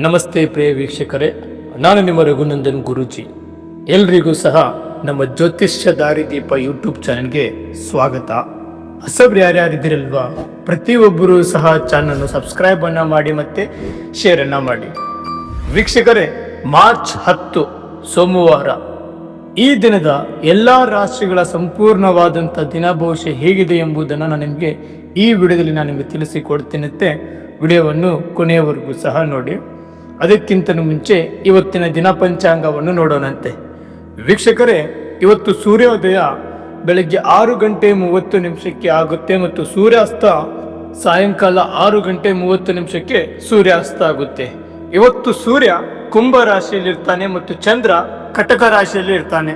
ನಮಸ್ತೆ ಪ್ರಿಯ ವೀಕ್ಷಕರೇ, ನಾನು ನಿಮ್ಮ ರಘುನಂದನ್ ಗುರುಜಿ. ಎಲ್ರಿಗೂ ಸಹ ನಮ್ಮ ಜ್ಯೋತಿಷ್ಯ ದಾರಿದೀಪ ಯೂಟ್ಯೂಬ್ ಚಾನೆಲ್ಗೆ ಸ್ವಾಗತ. ಹೊಸಬ್ರು ಯಾರ್ಯಾರಿದ್ದೀರಲ್ವಾ, ಪ್ರತಿಯೊಬ್ಬರೂ ಸಹ ಚಾನಲ್ನ ಸಬ್ಸ್ಕ್ರೈಬ್ ಅನ್ನ ಮಾಡಿ ಮತ್ತೆ ಶೇರ್ ಅನ್ನ ಮಾಡಿ. ವೀಕ್ಷಕರೇ, ಮಾರ್ಚ್ ಹತ್ತು, ಸೋಮವಾರ. ಈ ದಿನದ ಎಲ್ಲ ರಾಶಿಗಳ ಸಂಪೂರ್ಣವಾದಂಥ ದಿನ ಭವಿಷ್ಯ ಹೇಗಿದೆ ಎಂಬುದನ್ನು ನಾನು ನಿಮಗೆ ಈ ವಿಡಿಯೋದಲ್ಲಿ ನಾನು ನಿಮಗೆ ತಿಳಿಸಿಕೊಡ್ತೇನಂತೆ. ವಿಡಿಯೋವನ್ನು ಕೊನೆಯವರೆಗೂ ಸಹ ನೋಡಿ. ಅದಕ್ಕಿಂತ ಮುಂಚೆ ಇವತ್ತಿನ ದಿನ ಪಂಚಾಂಗವನ್ನು ನೋಡೋಣಂತೆ. ವೀಕ್ಷಕರೇ, ಇವತ್ತು ಸೂರ್ಯೋದಯ ಬೆಳಗ್ಗೆ ಆರು ಗಂಟೆ ಮೂವತ್ತು ನಿಮಿಷಕ್ಕೆ ಆಗುತ್ತೆ ಮತ್ತು ಸೂರ್ಯಾಸ್ತ ಸಾಯಂಕಾಲ ಆರು ಗಂಟೆ ಮೂವತ್ತು ನಿಮಿಷಕ್ಕೆ ಸೂರ್ಯಾಸ್ತ ಆಗುತ್ತೆ. ಇವತ್ತು ಸೂರ್ಯ ಕುಂಭ ರಾಶಿಯಲ್ಲಿ ಇರ್ತಾನೆ ಮತ್ತು ಚಂದ್ರ ಕಟಕ ರಾಶಿಯಲ್ಲಿ ಇರ್ತಾನೆ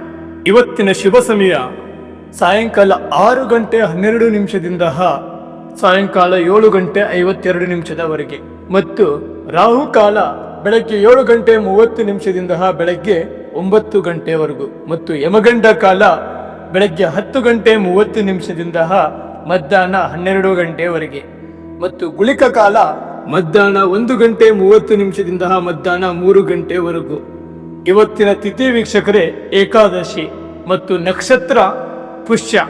ಇವತ್ತಿನ ಶುಭ ಸಮಯ ಸಾಯಂಕಾಲ ಆರು ಗಂಟೆ ಹನ್ನೆರಡು ನಿಮಿಷದಿಂದ ಸಾಯಂಕಾಲ ಏಳು ಗಂಟೆ ಐವತ್ತೆರಡು ನಿಮಿಷದವರೆಗೆ. ಮತ್ತು ರಾಹುಕಾಲ ಬೆಳಗ್ಗೆ ಏಳು ಗಂಟೆ ಮೂವತ್ತು ನಿಮಿಷದಿಂದ ಬೆಳಗ್ಗೆ ಒಂಬತ್ತು ಗಂಟೆವರೆಗೂ ಮತ್ತು ಯಮಗಂಡ ಕಾಲ ಬೆಳಗ್ಗೆ ಹತ್ತು ಗಂಟೆ ಮೂವತ್ತು ನಿಮಿಷದಿಂದ ಮಧ್ಯಾಹ್ನ ಹನ್ನೆರಡು ಗಂಟೆವರೆಗೆ ಮತ್ತು ಗುಳಿಕ ಕಾಲ ಮಧ್ಯಾಹ್ನ ಒಂದು ಗಂಟೆ ಮೂವತ್ತು ನಿಮಿಷದಿಂದ ಮಧ್ಯಾಹ್ನ ಮೂರು ಗಂಟೆವರೆಗೂ. ಇವತ್ತಿನ ತಿಥಿ ವೀಕ್ಷಕರೇ ಏಕಾದಶಿ ಮತ್ತು ನಕ್ಷತ್ರ ಪುಷ್ಯ.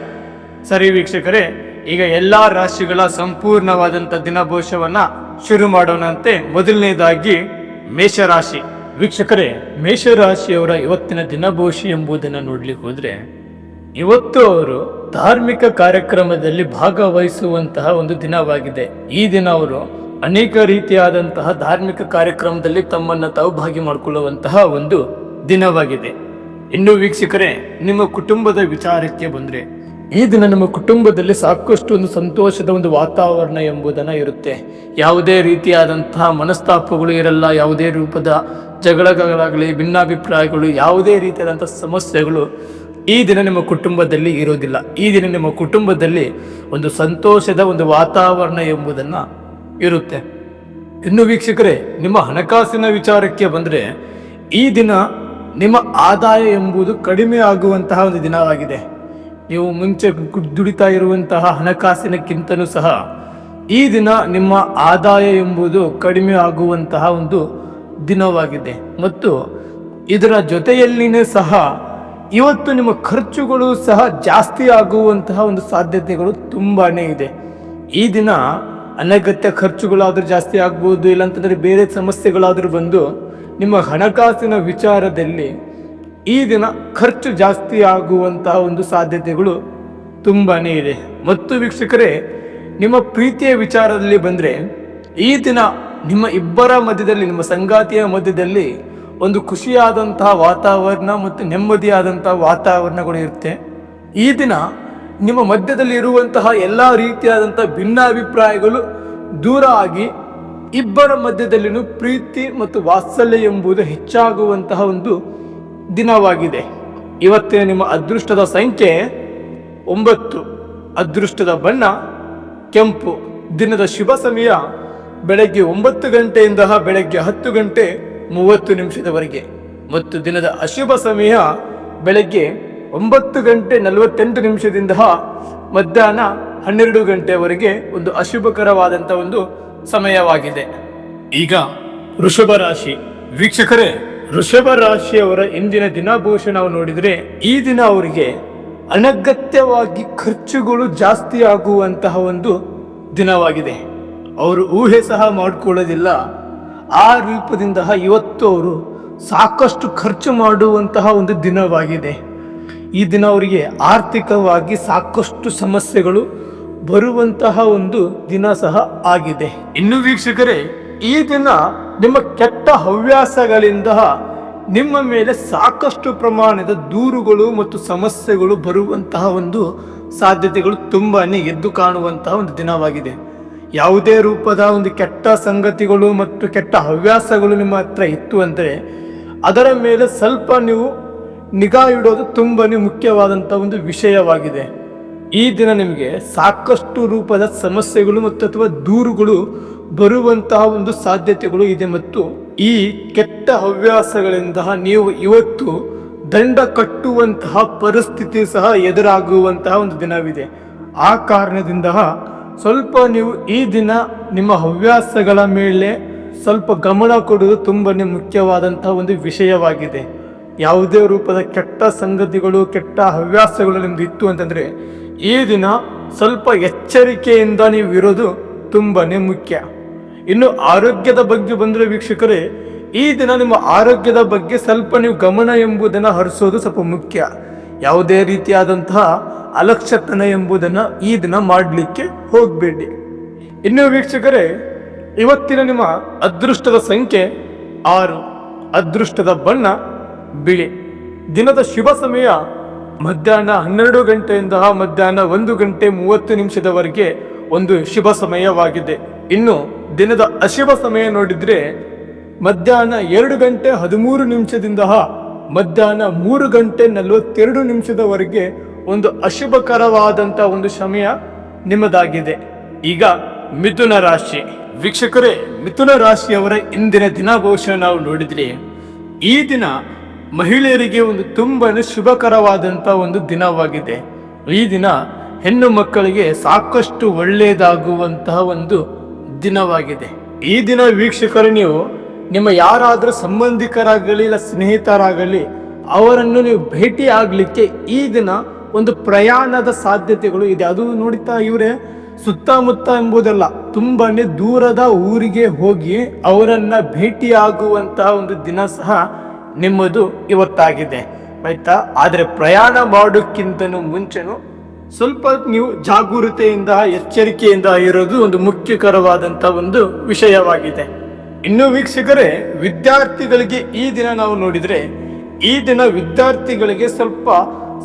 ಸರಿ ವೀಕ್ಷಕರೇ, ಈಗ ಎಲ್ಲ ರಾಶಿಗಳ ಸಂಪೂರ್ಣವಾದಂಥ ದಿನಭೋಷವನ್ನು ಶುರು ಮಾಡೋಣಂತೆ. ಮೊದಲನೇದಾಗಿ ಮೇಷರಾಶಿ. ವೀಕ್ಷಕರೇ, ಮೇಷರಾಶಿಯವರ ಇವತ್ತಿನ ದಿನಭೂಷಿ ಎಂಬುದನ್ನು ನೋಡ್ಲಿಕ್ಕೆ ಹೋದ್ರೆ, ಇವತ್ತು ಅವರು ಧಾರ್ಮಿಕ ಕಾರ್ಯಕ್ರಮದಲ್ಲಿ ಭಾಗವಹಿಸುವಂತಹ ಒಂದು ದಿನವಾಗಿದೆ. ಈ ದಿನ ಅವರು ಅನೇಕ ರೀತಿಯಾದಂತಹ ಧಾರ್ಮಿಕ ಕಾರ್ಯಕ್ರಮದಲ್ಲಿ ತಮ್ಮನ್ನ ತಾವು ಭಾಗಿ ಮಾಡಿಕೊಳ್ಳುವಂತಹ ಒಂದು ದಿನವಾಗಿದೆ. ಇನ್ನು ವೀಕ್ಷಕರೇ, ನಿಮ್ಮ ಕುಟುಂಬದ ವಿಚಾರಕ್ಕೆ ಬಂದ್ರೆ ಈ ದಿನ ನಮ್ಮ ಕುಟುಂಬದಲ್ಲಿ ಸಾಕಷ್ಟು ಒಂದು ಸಂತೋಷದ ಒಂದು ವಾತಾವರಣ ಎಂಬುದನ್ನು ಇರುತ್ತೆ. ಯಾವುದೇ ರೀತಿಯಾದಂತಹ ಮನಸ್ತಾಪಗಳು ಇರಲ್ಲ, ಯಾವುದೇ ರೂಪದ ಜಗಳಗಳಾಗಲಿ ಭಿನ್ನಾಭಿಪ್ರಾಯಗಳು, ಯಾವುದೇ ರೀತಿಯಾದಂಥ ಸಮಸ್ಯೆಗಳು ಈ ದಿನ ನಿಮ್ಮ ಕುಟುಂಬದಲ್ಲಿ ಇರೋದಿಲ್ಲ. ಈ ದಿನ ನಿಮ್ಮ ಕುಟುಂಬದಲ್ಲಿ ಒಂದು ಸಂತೋಷದ ಒಂದು ವಾತಾವರಣ ಎಂಬುದನ್ನು ಇರುತ್ತೆ. ಇನ್ನು ವೀಕ್ಷಕರೇ, ನಿಮ್ಮ ಹಣಕಾಸಿನ ವಿಚಾರಕ್ಕೆ ಬಂದರೆ ಈ ದಿನ ನಿಮ್ಮ ಆದಾಯ ಎಂಬುದು ಕಡಿಮೆ ಆಗುವಂತಹ ಒಂದು ದಿನವಾಗಿದೆ ನೀವು ಮುಂಚೆ ದುಡಿತಾ ಇರುವಂತಹ ಹಣಕಾಸಿನಕ್ಕಿಂತಲೂ ಸಹ ಈ ದಿನ ನಿಮ್ಮ ಆದಾಯ ಎಂಬುದು ಕಡಿಮೆ ಆಗುವಂತಹ ಒಂದು ದಿನವಾಗಿದೆ. ಮತ್ತು ಇದರ ಜೊತೆಯಲ್ಲಿನೇ ಸಹ ಇವತ್ತು ನಿಮ್ಮ ಖರ್ಚುಗಳು ಸಹ ಜಾಸ್ತಿ ಆಗುವಂತಹ ಒಂದು ಸಾಧ್ಯತೆಗಳು ತುಂಬಾ ಇದೆ. ಈ ದಿನ ಅನಗತ್ಯ ಖರ್ಚುಗಳಾದರೂ ಜಾಸ್ತಿ ಆಗ್ಬೋದು, ಇಲ್ಲಾಂತಂದರೆ ಬೇರೆ ಸಮಸ್ಯೆಗಳಾದರೂ ಬಂದು ನಿಮ್ಮ ಹಣಕಾಸಿನ ವಿಚಾರದಲ್ಲಿ ಈ ದಿನ ಖರ್ಚು ಜಾಸ್ತಿ ಆಗುವಂತಹ ಒಂದು ಸಾಧ್ಯತೆಗಳು ತುಂಬಾ ಇದೆ. ಮತ್ತು ವೀಕ್ಷಕರೇ, ನಿಮ್ಮ ಪ್ರೀತಿಯ ವಿಚಾರದಲ್ಲಿ ಬಂದರೆ, ಈ ದಿನ ನಿಮ್ಮ ಇಬ್ಬರ ಮಧ್ಯದಲ್ಲಿ, ನಿಮ್ಮ ಸಂಗಾತಿಯ ಮಧ್ಯದಲ್ಲಿ ಒಂದು ಖುಷಿಯಾದಂತಹ ವಾತಾವರಣ ಮತ್ತು ನೆಮ್ಮದಿಯಾದಂತಹ ವಾತಾವರಣಗಳು ಇರುತ್ತೆ. ಈ ದಿನ ನಿಮ್ಮ ಮಧ್ಯದಲ್ಲಿ ಇರುವಂತಹ ಎಲ್ಲ ರೀತಿಯಾದಂತಹ ಭಿನ್ನಾಭಿಪ್ರಾಯಗಳು ದೂರ ಆಗಿ ಇಬ್ಬರ ಮಧ್ಯದಲ್ಲಿನೂ ಪ್ರೀತಿ ಮತ್ತು ವಾತ್ಸಲ್ಯ ಎಂಬುದು ಹೆಚ್ಚಾಗುವಂತಹ ಒಂದು ದಿನವಾಗಿದೆ. ಇವತ್ತಿನ ನಿಮ್ಮ ಅದೃಷ್ಟದ ಸಂಖ್ಯೆ ಒಂಬತ್ತು. ಅದೃಷ್ಟದ ಬಣ್ಣ ಕೆಂಪು. ದಿನದ ಶುಭ ಸಮಯ ಬೆಳಗ್ಗೆ ಒಂಬತ್ತು ಗಂಟೆಯಿಂದ ಬೆಳಗ್ಗೆ ಹತ್ತು ಗಂಟೆ ಮೂವತ್ತು ನಿಮಿಷದವರೆಗೆ. ಮತ್ತು ದಿನದ ಅಶುಭ ಸಮಯ ಬೆಳಗ್ಗೆ ಒಂಬತ್ತು ಗಂಟೆ ನಲವತ್ತೆಂಟು ನಿಮಿಷದಿಂದ ಮಧ್ಯಾಹ್ನ ಹನ್ನೆರಡು ಗಂಟೆವರೆಗೆ ಒಂದು ಅಶುಭಕರವಾದಂಥ ಒಂದು ಸಮಯವಾಗಿದೆ. ಈಗ ವೃಷಭ ರಾಶಿ. ವೀಕ್ಷಕರೇ ವೃಷಭ ರಾಶಿಯವರ ಇಂದಿನ ದಿನಾಭೂಷಣ ನಾವು ನೋಡಿದ್ರೆ, ಈ ದಿನ ಅವರಿಗೆ ಅನಗತ್ಯವಾಗಿ ಖರ್ಚುಗಳು ಜಾಸ್ತಿ ಆಗುವಂತಹ ಒಂದು ದಿನವಾಗಿದೆ. ಅವರು ಊಹೆ ಸಹ ಮಾಡಿಕೊಳ್ಳೋದಿಲ್ಲ. ಆ ರೂಪದಿಂದ ಇವತ್ತು ಅವರು ಸಾಕಷ್ಟು ಖರ್ಚು ಮಾಡುವಂತಹ ಒಂದು ದಿನವಾಗಿದೆ. ಈ ದಿನ ಅವರಿಗೆ ಆರ್ಥಿಕವಾಗಿ ಸಾಕಷ್ಟು ಸಮಸ್ಯೆಗಳು ಬರುವಂತಹ ಒಂದು ದಿನ ಸಹ ಆಗಿದೆ. ಇನ್ನು ವೀಕ್ಷಕರೇ ಈ ದಿನ ನಿಮ್ಮ ಕೆಟ್ಟ ಹವ್ಯಾಸಗಳಿಂದ ನಿಮ್ಮ ಮೇಲೆ ಸಾಕಷ್ಟು ಪ್ರಮಾಣದ ದೂರುಗಳು ಮತ್ತು ಸಮಸ್ಯೆಗಳು ಬರುವಂತಹ ಒಂದು ಸಾಧ್ಯತೆಗಳು ತುಂಬಾ ಎದ್ದು ಕಾಣುವಂತಹ ಒಂದು ದಿನವಾಗಿದೆ. ಯಾವುದೇ ರೂಪದ ಒಂದು ಕೆಟ್ಟ ಸಂಗತಿಗಳು ಮತ್ತು ಕೆಟ್ಟ ಹವ್ಯಾಸಗಳು ನಿಮ್ಮ ಹತ್ರ ಇತ್ತು ಅಂದರೆ ಅದರ ಮೇಲೆ ಸ್ವಲ್ಪ ನೀವು ನಿಗಾ ಇಡೋದು ತುಂಬಾ ಮುಖ್ಯವಾದಂಥ ಒಂದು ವಿಷಯವಾಗಿದೆ. ಈ ದಿನ ನಿಮಗೆ ಸಾಕಷ್ಟು ರೂಪದ ಸಮಸ್ಯೆಗಳು ಮತ್ತು ಅಥವಾ ದೂರುಗಳು ಬರುವಂತಹ ಒಂದು ಸಾಧ್ಯತೆಗಳು ಇದೆ ಮತ್ತು ಈ ಕೆಟ್ಟ ಹವ್ಯಾಸಗಳಿಂದ ನೀವು ಇವತ್ತು ದಂಡ ಕಟ್ಟುವಂತಹ ಪರಿಸ್ಥಿತಿ ಸಹ ಎದುರಾಗುವಂತಹ ಒಂದು ದಿನವಿದೆ. ಆ ಕಾರಣದಿಂದ ಸ್ವಲ್ಪ ನೀವು ಈ ದಿನ ನಿಮ್ಮ ಹವ್ಯಾಸಗಳ ಮೇಲೆ ಸ್ವಲ್ಪ ಗಮನ ಕೊಡುವುದು ತುಂಬಾ ಮುಖ್ಯವಾದಂತಹ ಒಂದು ವಿಷಯವಾಗಿದೆ. ಯಾವುದೇ ರೂಪದ ಕೆಟ್ಟ ಸಂಗತಿಗಳು, ಕೆಟ್ಟ ಹವ್ಯಾಸಗಳು ನಿಮ್ದು ಇತ್ತು ಅಂತಂದ್ರೆ ಈ ದಿನ ಸ್ವಲ್ಪ ಎಚ್ಚರಿಕೆಯಿಂದ ನೀವು ಇರೋದು ತುಂಬಾ ಮುಖ್ಯ. ಇನ್ನು ಆರೋಗ್ಯದ ಬಗ್ಗೆ ಬಂದರೆ ವೀಕ್ಷಕರೇ, ಈ ದಿನ ನಿಮ್ಮ ಆರೋಗ್ಯದ ಬಗ್ಗೆ ಸ್ವಲ್ಪ ನೀವು ಗಮನ ಎಂಬುದನ್ನು ಹರಿಸೋದು ಸ್ವಲ್ಪ ಮುಖ್ಯ. ಯಾವುದೇ ರೀತಿಯಾದಂತಹ ಅಲಕ್ಷತನ ಎಂಬುದನ್ನು ಈ ದಿನ ಮಾಡಲಿಕ್ಕೆ ಹೋಗಬೇಡಿ. ಇನ್ನು ವೀಕ್ಷಕರೇ, ಇವತ್ತಿನ ನಿಮ್ಮ ಅದೃಷ್ಟದ ಸಂಖ್ಯೆ ಆರು, ಅದೃಷ್ಟದ ಬಣ್ಣ ಬಿಳಿ. ದಿನದ ಶುಭ ಸಮಯ ಮಧ್ಯಾಹ್ನ ಹನ್ನೆರಡು ಗಂಟೆಯಿಂದ ಮಧ್ಯಾಹ್ನ ಒಂದು ಗಂಟೆ ಮೂವತ್ತು ನಿಮಿಷದವರೆಗೆ ಒಂದು ಶುಭ ಸಮಯವಾಗಿದೆ. ಇನ್ನು ದಿನದ ಅಶುಭ ಸಮಯ ನೋಡಿದ್ರೆ ಮಧ್ಯಾಹ್ನ ಎರಡು ಗಂಟೆ ಹದಿಮೂರು ನಿಮಿಷದಿಂದ ಮಧ್ಯಾಹ್ನ ಮೂರು ಗಂಟೆ ನಲವತ್ತೆರಡು ನಿಮಿಷದವರೆಗೆ ಒಂದು ಅಶುಭಕರವಾದಂತ ಒಂದು ಸಮಯ ನಿಮ್ಮದಾಗಿದೆ. ಈಗ ಮಿಥುನ ರಾಶಿ. ವೀಕ್ಷಕರೇ, ಮಿಥುನ ರಾಶಿಯವರ ಇಂದಿನ ದಿನ ಬಹುಶಃ ನಾವು ನೋಡಿದ್ರೆ ಈ ದಿನ ಮಹಿಳೆಯರಿಗೆ ಒಂದು ತುಂಬಾ ಶುಭಕರವಾದಂತ ಒಂದು ದಿನವಾಗಿದೆ. ಈ ದಿನ ಹೆಣ್ಣು ಮಕ್ಕಳಿಗೆ ಸಾಕಷ್ಟು ಒಳ್ಳೆಯದಾಗುವಂತಹ ಒಂದು ದಿನವಾಗಿದೆ. ಈ ದಿನ ವೀಕ್ಷಕರು ನೀವು ನಿಮ್ಮ ಯಾರಾದರೂ ಸಂಬಂಧಿಕರಾಗಲಿ ಇಲ್ಲ ಸ್ನೇಹಿತರಾಗಲಿ, ಅವರನ್ನು ನೀವು ಭೇಟಿ ಆಗಲಿಕ್ಕೆ ಈ ದಿನ ಒಂದು ಪ್ರಯಾಣದ ಸಾಧ್ಯತೆಗಳು ಇದೆ. ಅದು ನೋಡಿತಾ ಇವರೇ, ಸುತ್ತಮುತ್ತ ಎಂಬುದಲ್ಲ, ತುಂಬಾನೇ ದೂರದ ಊರಿಗೆ ಹೋಗಿ ಅವರನ್ನ ಭೇಟಿಯಾಗುವಂತಹ ಒಂದು ದಿನ ಸಹ ನಿಮ್ಮದು ಇವತ್ತಾಗಿದೆ. ಆಯ್ತಾ? ಆದರೆ ಪ್ರಯಾಣ ಮಾಡೋಕ್ಕಿಂತನೂ ಮುಂಚೆನೂ ಸ್ವಲ್ಪ ನೀವು ಜಾಗರೂಕತೆಯಿಂದ ಎಚ್ಚರಿಕೆಯಿಂದ ಇರೋದು ಒಂದು ಮುಖ್ಯಕರವಾದಂತ ಒಂದು ವಿಷಯವಾಗಿದೆ. ಇನ್ನು ವೀಕ್ಷಕರೇ, ವಿದ್ಯಾರ್ಥಿಗಳಿಗೆ ಈ ದಿನ ನಾವು ನೋಡಿದ್ರೆ, ಈ ದಿನ ವಿದ್ಯಾರ್ಥಿಗಳಿಗೆ ಸ್ವಲ್ಪ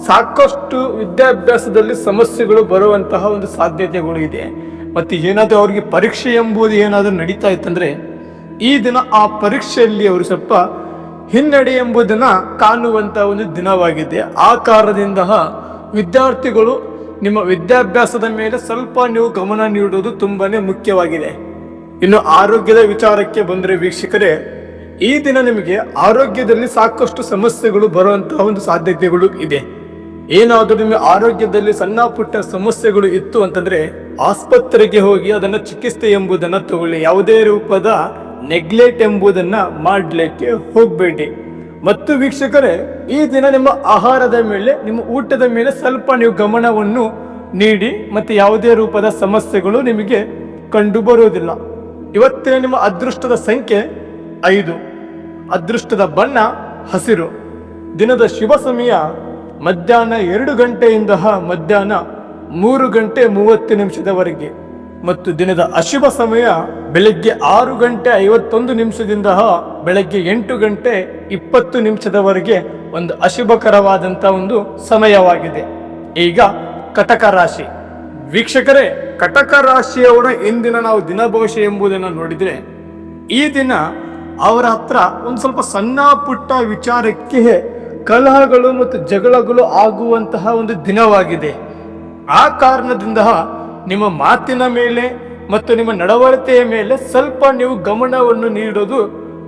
ಸಾಕಷ್ಟು ವಿದ್ಯಾಭ್ಯಾಸದಲ್ಲಿ ಸಮಸ್ಯೆಗಳು ಬರುವಂತಹ ಒಂದು ಸಾಧ್ಯತೆಗಳು ಇದೆ. ಮತ್ತೆ ಏನಾದರೂ ಅವ್ರಿಗೆ ಪರೀಕ್ಷೆ ಎಂಬುದು ಏನಾದರೂ ನಡೀತಾ ಇತ್ತಂದರೆ, ಈ ದಿನ ಆ ಪರೀಕ್ಷೆಯಲ್ಲಿ ಅವರು ಸ್ವಲ್ಪ ಹಿನ್ನಡೆ ಎಂಬುದನ್ನು ಕಾಣುವಂತ ಒಂದು ದಿನವಾಗಿದೆ. ಆ ಕಾರಣದಿಂದ ವಿದ್ಯಾರ್ಥಿಗಳು ನಿಮ್ಮ ವಿದ್ಯಾಭ್ಯಾಸದ ಮೇಲೆ ಸ್ವಲ್ಪ ನೀವು ಗಮನ ನೀಡುವುದು ತುಂಬಾನೇ ಮುಖ್ಯವಾಗಿದೆ. ಇನ್ನು ಆರೋಗ್ಯದ ವಿಚಾರಕ್ಕೆ ಬಂದರೆ ವೀಕ್ಷಕರೇ, ಈ ದಿನ ನಿಮಗೆ ಆರೋಗ್ಯದಲ್ಲಿ ಸಾಕಷ್ಟು ಸಮಸ್ಯೆಗಳು ಬರುವಂತಹ ಒಂದು ಸಾಧ್ಯತೆಗಳು ಇದೆ. ಏನಾದರೂ ನಿಮ್ಮ ಆರೋಗ್ಯದಲ್ಲಿ ಸಣ್ಣ ಪುಟ್ಟ ಸಮಸ್ಯೆಗಳು ಇತ್ತು ಅಂತಂದ್ರೆ ಆಸ್ಪತ್ರೆಗೆ ಹೋಗಿ ಅದನ್ನ ಚಿಕಿತ್ಸೆ ಎಂಬುದನ್ನ ತಗೊಳ್ಳಿ. ಯಾವುದೇ ರೂಪದ ನೆಗ್ಲೆಕ್ಟ್ ಎಂಬುದನ್ನ ಮಾಡಲಿಕ್ಕೆ ಹೋಗಬೇಡಿ. ಮತ್ತು ವೀಕ್ಷಕರೇ, ಈ ದಿನ ನಿಮ್ಮ ಆಹಾರದ ಮೇಲೆ, ನಿಮ್ಮ ಊಟದ ಮೇಲೆ ಸ್ವಲ್ಪ ನೀವು ಗಮನವನ್ನು ನೀಡಿ ಮತ್ತೆ ಯಾವುದೇ ರೂಪದ ಸಮಸ್ಯೆಗಳು ನಿಮಗೆ ಕಂಡು ಬರುವುದಿಲ್ಲ ಇವತ್ತಿನ ನಿಮ್ಮ ಅದೃಷ್ಟದ ಸಂಖ್ಯೆ ಐದು. ಅದೃಷ್ಟದ ಬಣ್ಣ ಹಸಿರು. ದಿನದ ಶುಭ ಸಮಯ ಮಧ್ಯಾಹ್ನ ಎರಡು ಗಂಟೆಯಿಂದ ಮಧ್ಯಾಹ್ನ ಮೂರು ಗಂಟೆ ಮೂವತ್ತು ನಿಮಿಷದವರೆಗೆ. ಮತ್ತು ದಿನದ ಅಶುಭ ಸಮಯ ಬೆಳಗ್ಗೆ ಆರು ಗಂಟೆ ಐವತ್ತೊಂದು ನಿಮಿಷದಿಂದ ಬೆಳಗ್ಗೆ ಎಂಟು ಗಂಟೆ ಇಪ್ಪತ್ತು ನಿಮಿಷದವರೆಗೆ ಒಂದು ಅಶುಭಕರವಾದಂಥ ಒಂದು ಸಮಯವಾಗಿದೆ. ಈಗ ಕಟಕ ರಾಶಿ. ವೀಕ್ಷಕರೇ, ಕಟಕ ರಾಶಿಯವರ ಇಂದಿನ ನಾವು ದಿನ ಭವಿಷ್ಯ ಎಂಬುದನ್ನು ನೋಡಿದ್ರೆ, ಈ ದಿನ ಅವರ ಹತ್ರ ಒಂದು ಸ್ವಲ್ಪ ಸಣ್ಣ ಪುಟ್ಟ ವಿಚಾರಕ್ಕೆ ಕಲಹಗಳು ಮತ್ತು ಜಗಳಗಳು ಆಗುವಂತಹ ಒಂದು ದಿನವಾಗಿದೆ. ಆ ಕಾರಣದಿಂದ ನಿಮ್ಮ ಮಾತಿನ ಮೇಲೆ ಮತ್ತು ನಿಮ್ಮ ನಡವಳಿಕೆಯ ಮೇಲೆ ಸ್ವಲ್ಪ ನೀವು ಗಮನವನ್ನು ನೀಡೋದು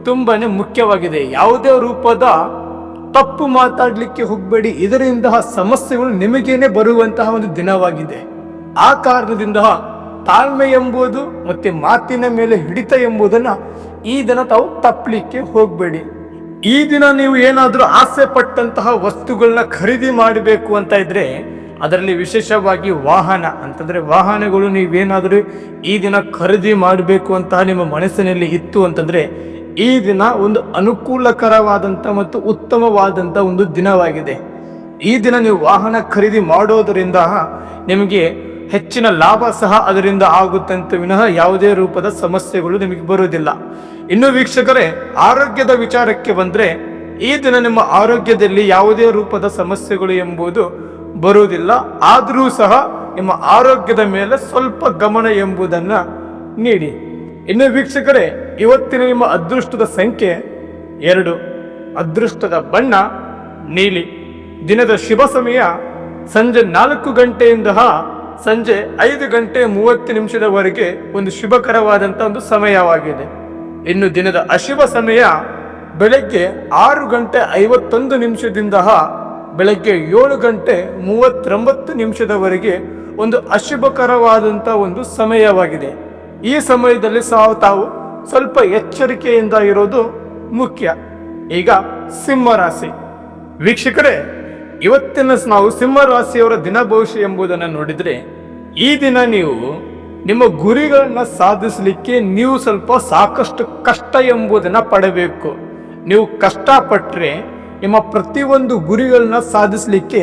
ತುಂಬಾ ಮುಖ್ಯವಾಗಿದೆ. ಯಾವುದೇ ರೂಪದ ತಪ್ಪು ಮಾತಾಡಲಿಕ್ಕೆ ಹೋಗಬೇಡಿ. ಇದರಿಂದ ಸಮಸ್ಯೆಗಳು ನಿಮಗೇನೆ ಬರುವಂತಹ ಒಂದು ದಿನವಾಗಿದೆ. ಆ ಕಾರಣದಿಂದ ತಾಳ್ಮೆ ಎಂಬುದು ಮತ್ತೆ ಮಾತಿನ ಮೇಲೆ ಹಿಡಿತ ಎಂಬುದನ್ನು ಈ ದಿನ ತಾವು ತಪ್ಪಲಿಕ್ಕೆ ಹೋಗಬೇಡಿ. ಈ ದಿನ ನೀವು ಏನಾದರೂ ಆಸೆ ಪಟ್ಟಂತಹ ವಸ್ತುಗಳನ್ನ ಖರೀದಿ ಮಾಡಬೇಕು ಅಂತ ಇದ್ರೆ ಅದರಲ್ಲಿ ವಿಶೇಷವಾಗಿ ವಾಹನ. ಅಂತಂದರೆ ವಾಹನಗಳು ನೀವೇನಾದರೂ ಈ ದಿನ ಖರೀದಿ ಮಾಡಬೇಕು ಅಂತ ನಿಮ್ಮ ಮನಸ್ಸಿನಲ್ಲಿ ಇತ್ತು ಅಂತಂದರೆ ಈ ದಿನ ಒಂದು ಅನುಕೂಲಕರವಾದಂಥ ಮತ್ತು ಉತ್ತಮವಾದಂಥ ಒಂದು ದಿನವಾಗಿದೆ. ಈ ದಿನ ನೀವು ವಾಹನ ಖರೀದಿ ಮಾಡೋದರಿಂದ ನಿಮಗೆ ಹೆಚ್ಚಿನ ಲಾಭ ಸಹ ಅದರಿಂದ ಆಗುತ್ತಂತ ವಿನಃ ಯಾವುದೇ ರೂಪದ ಸಮಸ್ಯೆಗಳು ನಿಮಗೆ ಬರುವುದಿಲ್ಲ. ಇನ್ನು ವೀಕ್ಷಕರೇ, ಆರೋಗ್ಯದ ವಿಚಾರಕ್ಕೆ ಬಂದರೆ ಈ ದಿನ ನಿಮ್ಮ ಆರೋಗ್ಯದಲ್ಲಿ ಯಾವುದೇ ರೂಪದ ಸಮಸ್ಯೆಗಳು ಎಂಬುದು ಬರುವುದಿಲ್ಲ. ಆದರೂ ಸಹ ನಿಮ್ಮ ಆರೋಗ್ಯದ ಮೇಲೆ ಸ್ವಲ್ಪ ಗಮನ ಎಂಬುದನ್ನು ನೀಡಿ. ಇನ್ನು ವೀಕ್ಷಕರೇ, ಇವತ್ತಿನ ನಿಮ್ಮ ಅದೃಷ್ಟದ ಸಂಖ್ಯೆ ಎರಡು. ಅದೃಷ್ಟದ ಬಣ್ಣ ನೀಲಿ. ದಿನದ ಶುಭ ಸಮಯ ಸಂಜೆ ನಾಲ್ಕು ಗಂಟೆಯಿಂದ ಸಂಜೆ ಐದು ಗಂಟೆ ಮೂವತ್ತು ನಿಮಿಷದವರೆಗೆ ಒಂದು ಶುಭಕರವಾದಂಥ ಒಂದು ಸಮಯವಾಗಿದೆ. ಇನ್ನು ದಿನದ ಅಶುಭ ಸಮಯ ಬೆಳಗ್ಗೆ ಆರು ಗಂಟೆ ಐವತ್ತೊಂದು ನಿಮಿಷದಿಂದ ಬೆಳಗ್ಗೆ ಏಳು ಗಂಟೆ ಮೂವತ್ತೊಂಬತ್ತು ನಿಮಿಷದವರೆಗೆ ಒಂದು ಅಶುಭಕರವಾದಂಥ ಒಂದು ಸಮಯವಾಗಿದೆ. ಈ ಸಮಯದಲ್ಲಿ ಸಹ ತಾವು ಸ್ವಲ್ಪ ಎಚ್ಚರಿಕೆಯಿಂದ ಇರೋದು ಮುಖ್ಯ. ಈಗ ಸಿಂಹ ರಾಶಿ. ವೀಕ್ಷಕರೇ, ಇವತ್ತಿನ ನಾವು ಸಿಂಹ ರಾಶಿಯವರ ದಿನ ಭವಿಷ್ಯ ಎಂಬುದನ್ನು ನೋಡಿದ್ರೆ ಈ ದಿನ ನೀವು ನಿಮ್ಮ ಗುರಿಗಳನ್ನು ಸಾಧಿಸಲಿಕ್ಕೆ ನೀವು ಸ್ವಲ್ಪ ಸಾಕಷ್ಟು ಕಷ್ಟ ಎಂಬುದನ್ನು ಪಡಬೇಕು. ನೀವು ಕಷ್ಟಪಟ್ಟರೆ ನಿಮ್ಮ ಪ್ರತಿಯೊಂದು ಗುರಿಗಳನ್ನ ಸಾಧಿಸಲಿಕ್ಕೆ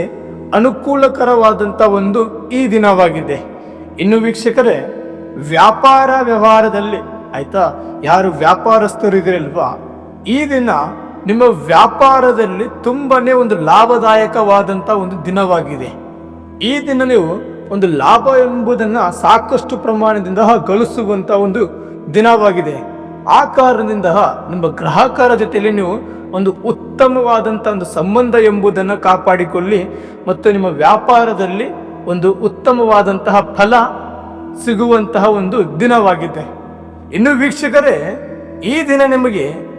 ಅನುಕೂಲಕರವಾದಂಥ ಒಂದು ಈ ದಿನವಾಗಿದೆ. ಇನ್ನು ವೀಕ್ಷಕರೇ, ವ್ಯಾಪಾರ ವ್ಯವಹಾರದಲ್ಲಿ, ಆಯಿತಾ? ಯಾರು ವ್ಯಾಪಾರಸ್ಥರು ಇದ್ರಲ್ವಾ? ಈ ದಿನ ನಿಮ್ಮ ವ್ಯಾಪಾರದಲ್ಲಿ ತುಂಬಾ ಒಂದು ಲಾಭದಾಯಕವಾದಂಥ ಒಂದು ದಿನವಾಗಿದೆ. ಈ ದಿನ ನೀವು ಒಂದು ಲಾಭ ಎಂಬುದನ್ನು ಸಾಕಷ್ಟು ಪ್ರಮಾಣದಿಂದ ಗಳಿಸುವಂಥ ಒಂದು ದಿನವಾಗಿದೆ. ಆ ಕಾರಣದಿಂದ ನಿಮ್ಮ ಗ್ರಾಹಕರ ಜೊತೆಯಲ್ಲಿ ನೀವು ಒಂದು ಉತ್ತಮವಾದಂಥ ಒಂದು ಸಂಬಂಧ ಎಂಬುದನ್ನು ಕಾಪಾಡಿಕೊಳ್ಳಿ ಮತ್ತು ನಿಮ್ಮ ವ್ಯಾಪಾರದಲ್ಲಿ ಒಂದು ಉತ್ತಮವಾದಂತಹ ಫಲ ಸಿಗುವಂತಹ ಒಂದು ದಿನವಾಗಿದೆ. ಇನ್ನು ವೀಕ್ಷಕರೇ, ಈ ದಿನ ನಿಮಗೆ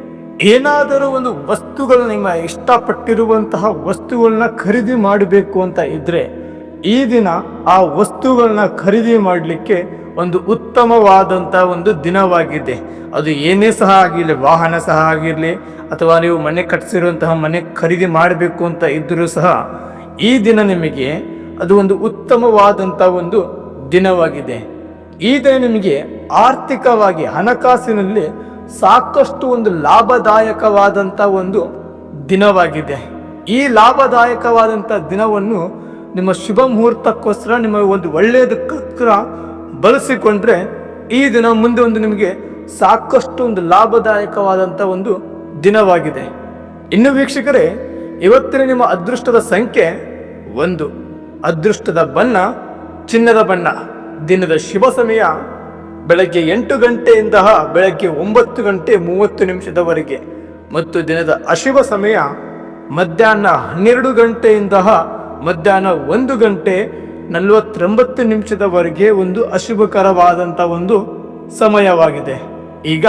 ಏನಾದರೂ ಒಂದು ವಸ್ತುಗಳು ನಿಮ್ಮ ಇಷ್ಟಪಟ್ಟಿರುವಂತಹ ವಸ್ತುಗಳನ್ನ ಖರೀದಿ ಮಾಡಬೇಕು ಅಂತ ಇದ್ರೆ ಈ ದಿನ ಆ ವಸ್ತುಗಳನ್ನ ಖರೀದಿ ಮಾಡಲಿಕ್ಕೆ ಒಂದು ಉತ್ತಮವಾದಂಥ ಒಂದು ದಿನವಾಗಿದೆ. ಅದು ಏನೇ ಸಹ ಆಗಿರಲಿ, ವಾಹನ ಸಹ ಆಗಿರಲಿ, ಅಥವಾ ನೀವು ಮನೆ ಕಟ್ಟಿಸಿರುವಂತಹ ಮನೆ ಖರೀದಿ ಮಾಡಬೇಕು ಅಂತ ಇದ್ದರೂ ಸಹ, ಈ ದಿನ ನಿಮಗೆ ಅದು ಒಂದು ಉತ್ತಮವಾದಂಥ ಒಂದು ದಿನವಾಗಿದೆ. ಈ ದಿನ ನಿಮಗೆ ಆರ್ಥಿಕವಾಗಿ ಹಣಕಾಸಿನಲ್ಲಿ ಸಾಕಷ್ಟು ಒಂದು ಲಾಭದಾಯಕವಾದಂಥ ಒಂದು ದಿನವಾಗಿದೆ. ಈ ಲಾಭದಾಯಕವಾದಂಥ ದಿನವನ್ನು ನಿಮ್ಮ ಶುಭ ಮುಹೂರ್ತಕ್ಕೋಸ್ಕರ ನಿಮ್ಮ ಒಂದು ಒಳ್ಳೆಯದಕ್ಕೋಸ್ಕರ ಬಳಸಿಕೊಂಡ್ರೆ ಈ ದಿನ ಮುಂದೆ ಒಂದು ನಿಮಗೆ ಸಾಕಷ್ಟು ಒಂದು ಲಾಭದಾಯಕವಾದಂಥ ಒಂದು ದಿನವಾಗಿದೆ. ಇನ್ನು ವೀಕ್ಷಕರೇ, ಇವತ್ತಿನ ನಿಮ್ಮ ಅದೃಷ್ಟದ ಸಂಖ್ಯೆ ಒಂದು. ಅದೃಷ್ಟದ ಬಣ್ಣ, ಚಿನ್ನದ ಬಣ್ಣ. ದಿನದ ಶುಭ ಸಮಯ ಬೆಳಗ್ಗೆ ಎಂಟು ಗಂಟೆಯಿಂದ ಬೆಳಗ್ಗೆ ಒಂಬತ್ತು ಗಂಟೆ ಮೂವತ್ತು ನಿಮಿಷದವರೆಗೆ. ಮತ್ತು ದಿನದ ಅಶುಭ ಸಮಯ ಮಧ್ಯಾಹ್ನ ಹನ್ನೆರಡು ಗಂಟೆಯಿಂದ ಮಧ್ಯಾಹ್ನ ಒಂದು ಗಂಟೆ ನಲವತ್ತೊಂಬತ್ತು ನಿಮಿಷದವರೆಗೆ ಒಂದು ಅಶುಭಕರವಾದಂಥ ಒಂದು ಸಮಯವಾಗಿದೆ. ಈಗ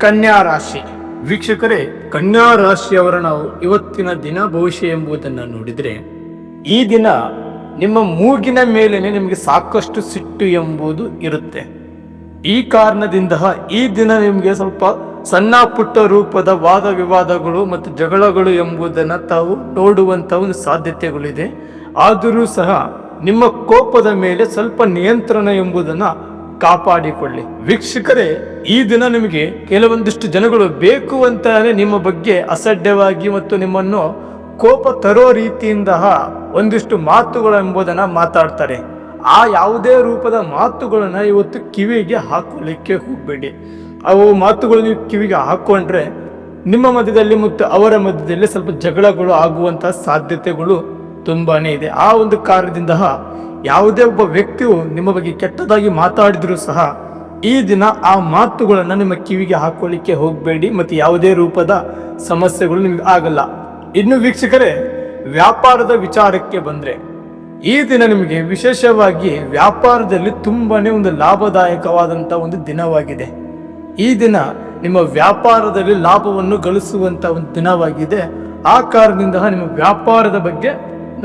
ಕನ್ಯಾ ರಾಶಿ. ವೀಕ್ಷಕರೇ, ಕನ್ಯಾ ರಾಶಿಯವರ ನಾವು ಇವತ್ತಿನ ದಿನ ಭವಿಷ್ಯ ಎಂಬುದನ್ನು ನೋಡಿದರೆ, ಈ ದಿನ ನಿಮ್ಮ ಮೂಗಿನ ಮೇಲೆ ನಿಮಗೆ ಸಾಕಷ್ಟು ಸಿಟ್ಟು ಎಂಬುದು ಇರುತ್ತೆ. ಈ ಕಾರಣದಿಂದ ಈ ದಿನ ನಿಮಗೆ ಸ್ವಲ್ಪ ಸಣ್ಣ ಪುಟ್ಟ ರೂಪದ ವಾದ ವಿವಾದಗಳು ಮತ್ತು ಜಗಳಗಳು ಎಂಬುದನ್ನು ತಾವು ನೋಡುವಂಥ ಒಂದು ಸಾಧ್ಯತೆಗಳಿದೆ. ಆದರೂ ಸಹ ನಿಮ್ಮ ಕೋಪದ ಮೇಲೆ ಸ್ವಲ್ಪ ನಿಯಂತ್ರಣ ಎಂಬುದನ್ನು ಕಾಪಾಡಿಕೊಳ್ಳಿ. ವೀಕ್ಷಕರೇ, ಈ ದಿನ ನಿಮಗೆ ಕೆಲವೊಂದಿಷ್ಟು ಜನಗಳು ಬೇಕು ಅಂತಾನೆ ನಿಮ್ಮ ಬಗ್ಗೆ ಅಸಡ್ಡವಾಗಿ ಮತ್ತು ನಿಮ್ಮನ್ನು ಕೋಪ ತರೋ ರೀತಿಯಿಂದ ಒಂದಿಷ್ಟು ಮಾತುಗಳು ಎಂಬುದನ್ನು ಮಾತಾಡ್ತಾರೆ. ಆ ಯಾವುದೇ ರೂಪದ ಮಾತುಗಳನ್ನ ಇವತ್ತು ಕಿವಿಗೆ ಹಾಕೊಳ್ಳಿಕ್ಕೆ ಹೋಗ್ಬೇಡಿ. ಅವು ಮಾತುಗಳು ನೀವು ಕಿವಿಗೆ ಹಾಕೊಂಡ್ರೆ ನಿಮ್ಮ ಮಧ್ಯದಲ್ಲಿ ಮತ್ತು ಅವರ ಮಧ್ಯದಲ್ಲಿ ಸ್ವಲ್ಪ ಜಗಳಗಳು ಆಗುವಂತಹ ಸಾಧ್ಯತೆಗಳು ತುಂಬಾನೇ ಇದೆ. ಆ ಒಂದು ಕಾರಣದಿಂದ ಯಾವುದೇ ಒಬ್ಬ ವ್ಯಕ್ತಿಯು ನಿಮ್ಮ ಬಗ್ಗೆ ಕೆಟ್ಟದಾಗಿ ಮಾತಾಡಿದರೂ ಸಹ ಈ ದಿನ ಆ ಮಾತುಗಳನ್ನು ನಿಮ್ಮ ಕಿವಿಗೆ ಹಾಕೊಳ್ಳಿಕ್ಕೆ ಹೋಗಬೇಡಿ. ಮತ್ತು ಯಾವುದೇ ರೂಪದ ಸಮಸ್ಯೆಗಳು ನಿಮಗೆ ಆಗಲ್ಲ. ಇನ್ನು ವೀಕ್ಷಕರೇ, ವ್ಯಾಪಾರದ ವಿಚಾರಕ್ಕೆ ಬಂದರೆ ಈ ದಿನ ನಿಮಗೆ ವಿಶೇಷವಾಗಿ ವ್ಯಾಪಾರದಲ್ಲಿ ತುಂಬಾ ಒಂದು ಲಾಭದಾಯಕವಾದಂಥ ಒಂದು ದಿನವಾಗಿದೆ. ಈ ದಿನ ನಿಮ್ಮ ವ್ಯಾಪಾರದಲ್ಲಿ ಲಾಭವನ್ನು ಗಳಿಸುವಂಥ ಒಂದು ದಿನವಾಗಿದೆ. ಆ ಕಾರಣದಿಂದ ನಿಮ್ಮ ವ್ಯಾಪಾರದ ಬಗ್ಗೆ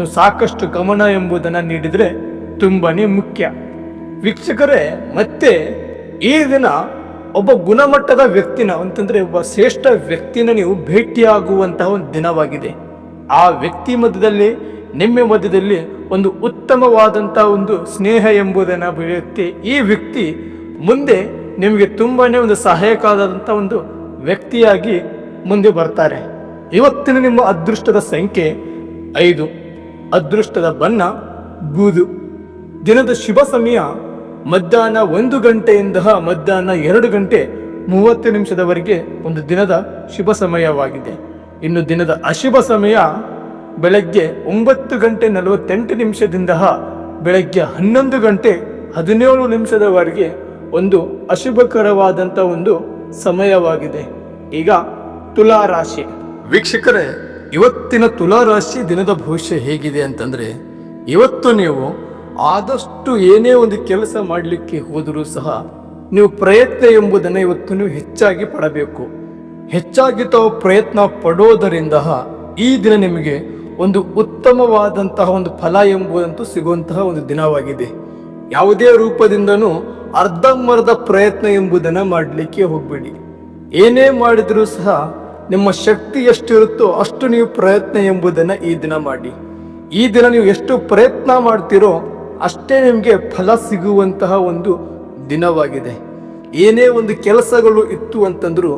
ಸಾಕಷ್ಟು ಗಮನ ಎಂಬುದನ್ನು ನೀಡಿದರೆ ತುಂಬಾ ಮುಖ್ಯ. ವೀಕ್ಷಕರೇ, ಮತ್ತೆ ಈ ದಿನ ಒಬ್ಬ ಗುಣಮಟ್ಟದ ವ್ಯಕ್ತಿನ, ಅಂತಂದ್ರೆ ಒಬ್ಬ ಶ್ರೇಷ್ಠ ವ್ಯಕ್ತಿನ ನೀವು ಭೇಟಿಯಾಗುವಂತಹ ಒಂದು ದಿನವಾಗಿದೆ. ಆ ವ್ಯಕ್ತಿ ಮಧ್ಯದಲ್ಲಿ, ನಿಮ್ಮ ಮಧ್ಯದಲ್ಲಿ ಒಂದು ಉತ್ತಮವಾದಂತಹ ಒಂದು ಸ್ನೇಹ ಎಂಬುದನ್ನು ಬೆಳೆಯುತ್ತೆ. ಈ ವ್ಯಕ್ತಿ ಮುಂದೆ ನಿಮಗೆ ತುಂಬಾ ಒಂದು ಸಹಾಯಕವಾದಂಥ ಒಂದು ವ್ಯಕ್ತಿಯಾಗಿ ಮುಂದೆ ಬರ್ತಾರೆ. ಇವತ್ತಿನ ನಿಮ್ಮ ಅದೃಷ್ಟದ ಸಂಖ್ಯೆ ಐದು. ಅದೃಷ್ಟದ ಬಣ್ಣ ಬೂದು. ದಿನದ ಶುಭ ಸಮಯ ಮಧ್ಯಾಹ್ನ ಒಂದು ಗಂಟೆಯಿಂದ ಮಧ್ಯಾಹ್ನ ಎರಡು ಗಂಟೆ ಮೂವತ್ತು ನಿಮಿಷದವರೆಗೆ ಒಂದು ದಿನದ ಶುಭ ಸಮಯವಾಗಿದೆ. ಇನ್ನು ದಿನದ ಅಶುಭ ಸಮಯ ಬೆಳಗ್ಗೆ ಒಂಬತ್ತು ಗಂಟೆ ನಲವತ್ತೆಂಟು ನಿಮಿಷದಿಂದ ಬೆಳಗ್ಗೆ ಹನ್ನೊಂದು ಗಂಟೆ ಹದಿನೇಳು ನಿಮಿಷದವರೆಗೆ ಒಂದು ಅಶುಭಕರವಾದಂಥ ಒಂದು ಸಮಯವಾಗಿದೆ. ಈಗ ತುಲಾ ರಾಶಿ ವೀಕ್ಷಕರೇ ಇವತ್ತಿನ ತುಲಾ ರಾಶಿ ದಿನದ ಭವಿಷ್ಯ ಹೇಗಿದೆ ಅಂತಂದ್ರೆ, ಇವತ್ತು ನೀವು ಆದಷ್ಟು ಏನೇ ಒಂದು ಕೆಲಸ ಮಾಡಲಿಕ್ಕೆ ಹೋದರೂ ಸಹ ನೀವು ಪ್ರಯತ್ನ ಎಂಬುದನ್ನು ಇವತ್ತು ನೀವು ಹೆಚ್ಚಾಗಿ ಪಡಬೇಕು. ಹೆಚ್ಚಾಗಿ ತಾವು ಪ್ರಯತ್ನ ಪಡೋದರಿಂದ ಈ ದಿನ ನಿಮಗೆ ಒಂದು ಉತ್ತಮವಾದಂತಹ ಒಂದು ಫಲ ಎಂಬುದಂತೂ ಸಿಗುವಂತಹ ಒಂದು ದಿನವಾಗಿದೆ. ಯಾವುದೇ ರೂಪದಿಂದನೂ ಅರ್ಧಂಬರ್ಧ ಪ್ರಯತ್ನ ಎಂಬುದನ್ನು ಮಾಡಲಿಕ್ಕೆ ಹೋಗಬೇಡಿ. ಏನೇ ಮಾಡಿದರೂ ಸಹ ನಿಮ್ಮ ಶಕ್ತಿ ಎಷ್ಟಿರುತ್ತೋ ಅಷ್ಟು ನೀವು ಪ್ರಯತ್ನ ಎಂಬುದನ್ನು ಈ ದಿನ ಮಾಡಿ. ಈ ದಿನ ನೀವು ಎಷ್ಟು ಪ್ರಯತ್ನ ಮಾಡ್ತೀರೋ ಅಷ್ಟೇ ನಿಮಗೆ ಫಲ ಸಿಗುವಂತಹ ಒಂದು ದಿನವಾಗಿದೆ. ಏನೇ ಒಂದು ಕೆಲಸಗಳು ಇತ್ತು ಅಂತಂದ್ರೂ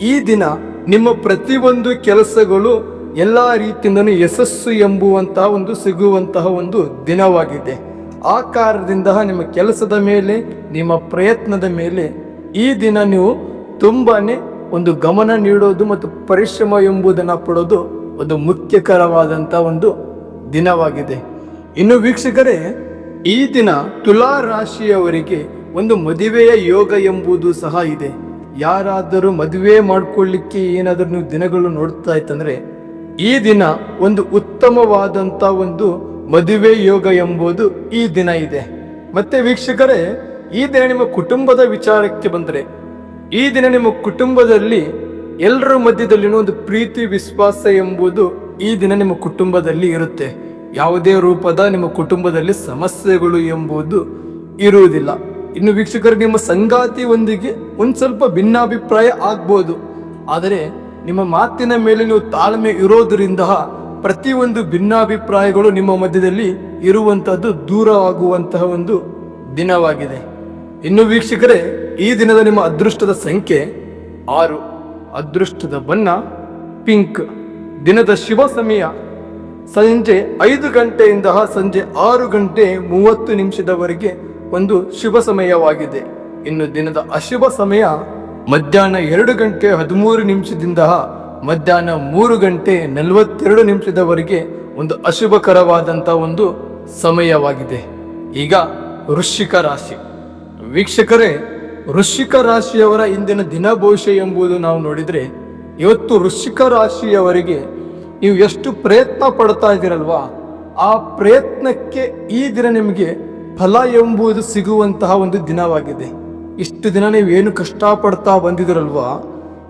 ಈ ದಿನ ನಿಮ್ಮ ಪ್ರತಿಯೊಂದು ಕೆಲಸಗಳು ಎಲ್ಲ ರೀತಿಯಿಂದನೂ ಯಶಸ್ಸು ಎಂಬುವಂತಹ ಒಂದು ಸಿಗುವಂತಹ ಒಂದು ದಿನವಾಗಿದೆ. ಆ ಕಾರಣದಿಂದ ನಿಮ್ಮ ಕೆಲಸದ ಮೇಲೆ, ನಿಮ್ಮ ಪ್ರಯತ್ನದ ಮೇಲೆ ಈ ದಿನ ನೀವು ತುಂಬಾನೇ ಒಂದು ಗಮನ ನೀಡೋದು ಮತ್ತು ಪರಿಶ್ರಮ ಎಂಬುದನ್ನು ಪಡೋದು ಒಂದು ಮುಖ್ಯಕರವಾದಂಥ ಒಂದು ದಿನವಾಗಿದೆ. ಇನ್ನು ವೀಕ್ಷಕರೇ, ಈ ದಿನ ತುಲಾ ರಾಶಿಯವರಿಗೆ ಒಂದು ಮದುವೆಯ ಯೋಗ ಎಂಬುದು ಸಹ ಇದೆ. ಯಾರಾದರೂ ಮದುವೆ ಮಾಡಿಕೊಳ್ಳಿಕ್ಕೆ ಏನಾದರೂ ನೀವು ದಿನಗಳು ನೋಡ್ತಾ ಇತ್ತಂದರೆ, ಈ ದಿನ ಒಂದು ಉತ್ತಮವಾದಂತ ಒಂದು ಮದುವೆ ಯೋಗ ಎಂಬುದು ಈ ದಿನ ಇದೆ. ಮತ್ತೆ ವೀಕ್ಷಕರೇ, ಈ ದಿನ ನಿಮ್ಮ ಕುಟುಂಬದ ವಿಚಾರಕ್ಕೆ ಬಂದರೆ ಈ ದಿನ ನಿಮ್ಮ ಕುಟುಂಬದಲ್ಲಿ ಎಲ್ಲರ ಮಧ್ಯದಲ್ಲಿನೂ ಒಂದು ಪ್ರೀತಿ, ವಿಶ್ವಾಸ ಎಂಬುದು ಈ ದಿನ ನಿಮ್ಮ ಕುಟುಂಬದಲ್ಲಿ ಇರುತ್ತೆ. ಯಾವುದೇ ರೂಪದ ನಿಮ್ಮ ಕುಟುಂಬದಲ್ಲಿ ಸಮಸ್ಯೆಗಳು ಎಂಬುದು ಇರುವುದಿಲ್ಲ. ಇನ್ನು ವೀಕ್ಷಕರು, ನಿಮ್ಮ ಸಂಗಾತಿಯೊಂದಿಗೆ ಒಂದು ಸ್ವಲ್ಪ ಭಿನ್ನಾಭಿಪ್ರಾಯ ಆಗ್ಬೋದು. ಆದರೆ ನಿಮ್ಮ ಮಾತಿನ ಮೇಲೆ ನೀವು ತಾಳ್ಮೆ ಇರೋದರಿಂದ ಪ್ರತಿಯೊಂದು ಭಿನ್ನಾಭಿಪ್ರಾಯಗಳು ನಿಮ್ಮ ಮಧ್ಯದಲ್ಲಿ ಇರುವಂತಹದ್ದು ದೂರವಾಗುವಂತಹ ಒಂದು ದಿನವಾಗಿದೆ. ಇನ್ನು ವೀಕ್ಷಕರೇ, ಈ ದಿನದ ನಿಮ್ಮ ಅದೃಷ್ಟದ ಸಂಖ್ಯೆ ಆರು. ಅದೃಷ್ಟದ ಬಣ್ಣ ಪಿಂಕ್. ದಿನದ ಶುಭ ಸಮಯ ಸಂಜೆ ಐದು ಗಂಟೆಯಿಂದ ಸಂಜೆ ಆರು ಗಂಟೆ ಮೂವತ್ತು ನಿಮಿಷದವರೆಗೆ ಒಂದು ಶುಭ ಸಮಯವಾಗಿದೆ. ಇನ್ನು ದಿನದ ಅಶುಭ ಸಮಯ ಮಧ್ಯಾಹ್ನ ಎರಡು ಗಂಟೆ ಹದಿಮೂರು ನಿಮಿಷದಿಂದ ಮಧ್ಯಾಹ್ನ ಮೂರು ಗಂಟೆ ನಲವತ್ತೆರಡು ನಿಮಿಷದವರೆಗೆ ಒಂದು ಅಶುಭಕರವಾದಂಥ ಒಂದು ಸಮಯವಾಗಿದೆ. ಈಗ ವೃಶ್ಚಿಕ ರಾಶಿ. ವೀಕ್ಷಕರೇ, ವೃಶ್ಚಿಕ ರಾಶಿಯವರ ಇಂದಿನ ದಿನ ಭವಿಷ್ಯ ಎಂಬುದು ನಾವು ನೋಡಿದರೆ, ಇವತ್ತು ವೃಶ್ಚಿಕ ರಾಶಿಯವರಿಗೆ ನೀವು ಎಷ್ಟು ಪ್ರಯತ್ನ ಪಡ್ತಾ ಇದ್ದೀರಲ್ವಾ? ಆ ಪ್ರಯತ್ನಕ್ಕೆ ಈ ದಿನ ನಿಮಗೆ ಫಲ ಎಂಬುದು ಸಿಗುವಂತಹ ಒಂದು ದಿನವಾಗಿದೆ. ಇಷ್ಟು ದಿನ ನೀವು ಏನು ಕಷ್ಟಪಡ್ತಾ ಬಂದಿದ್ದೀರಲ್ವಾ?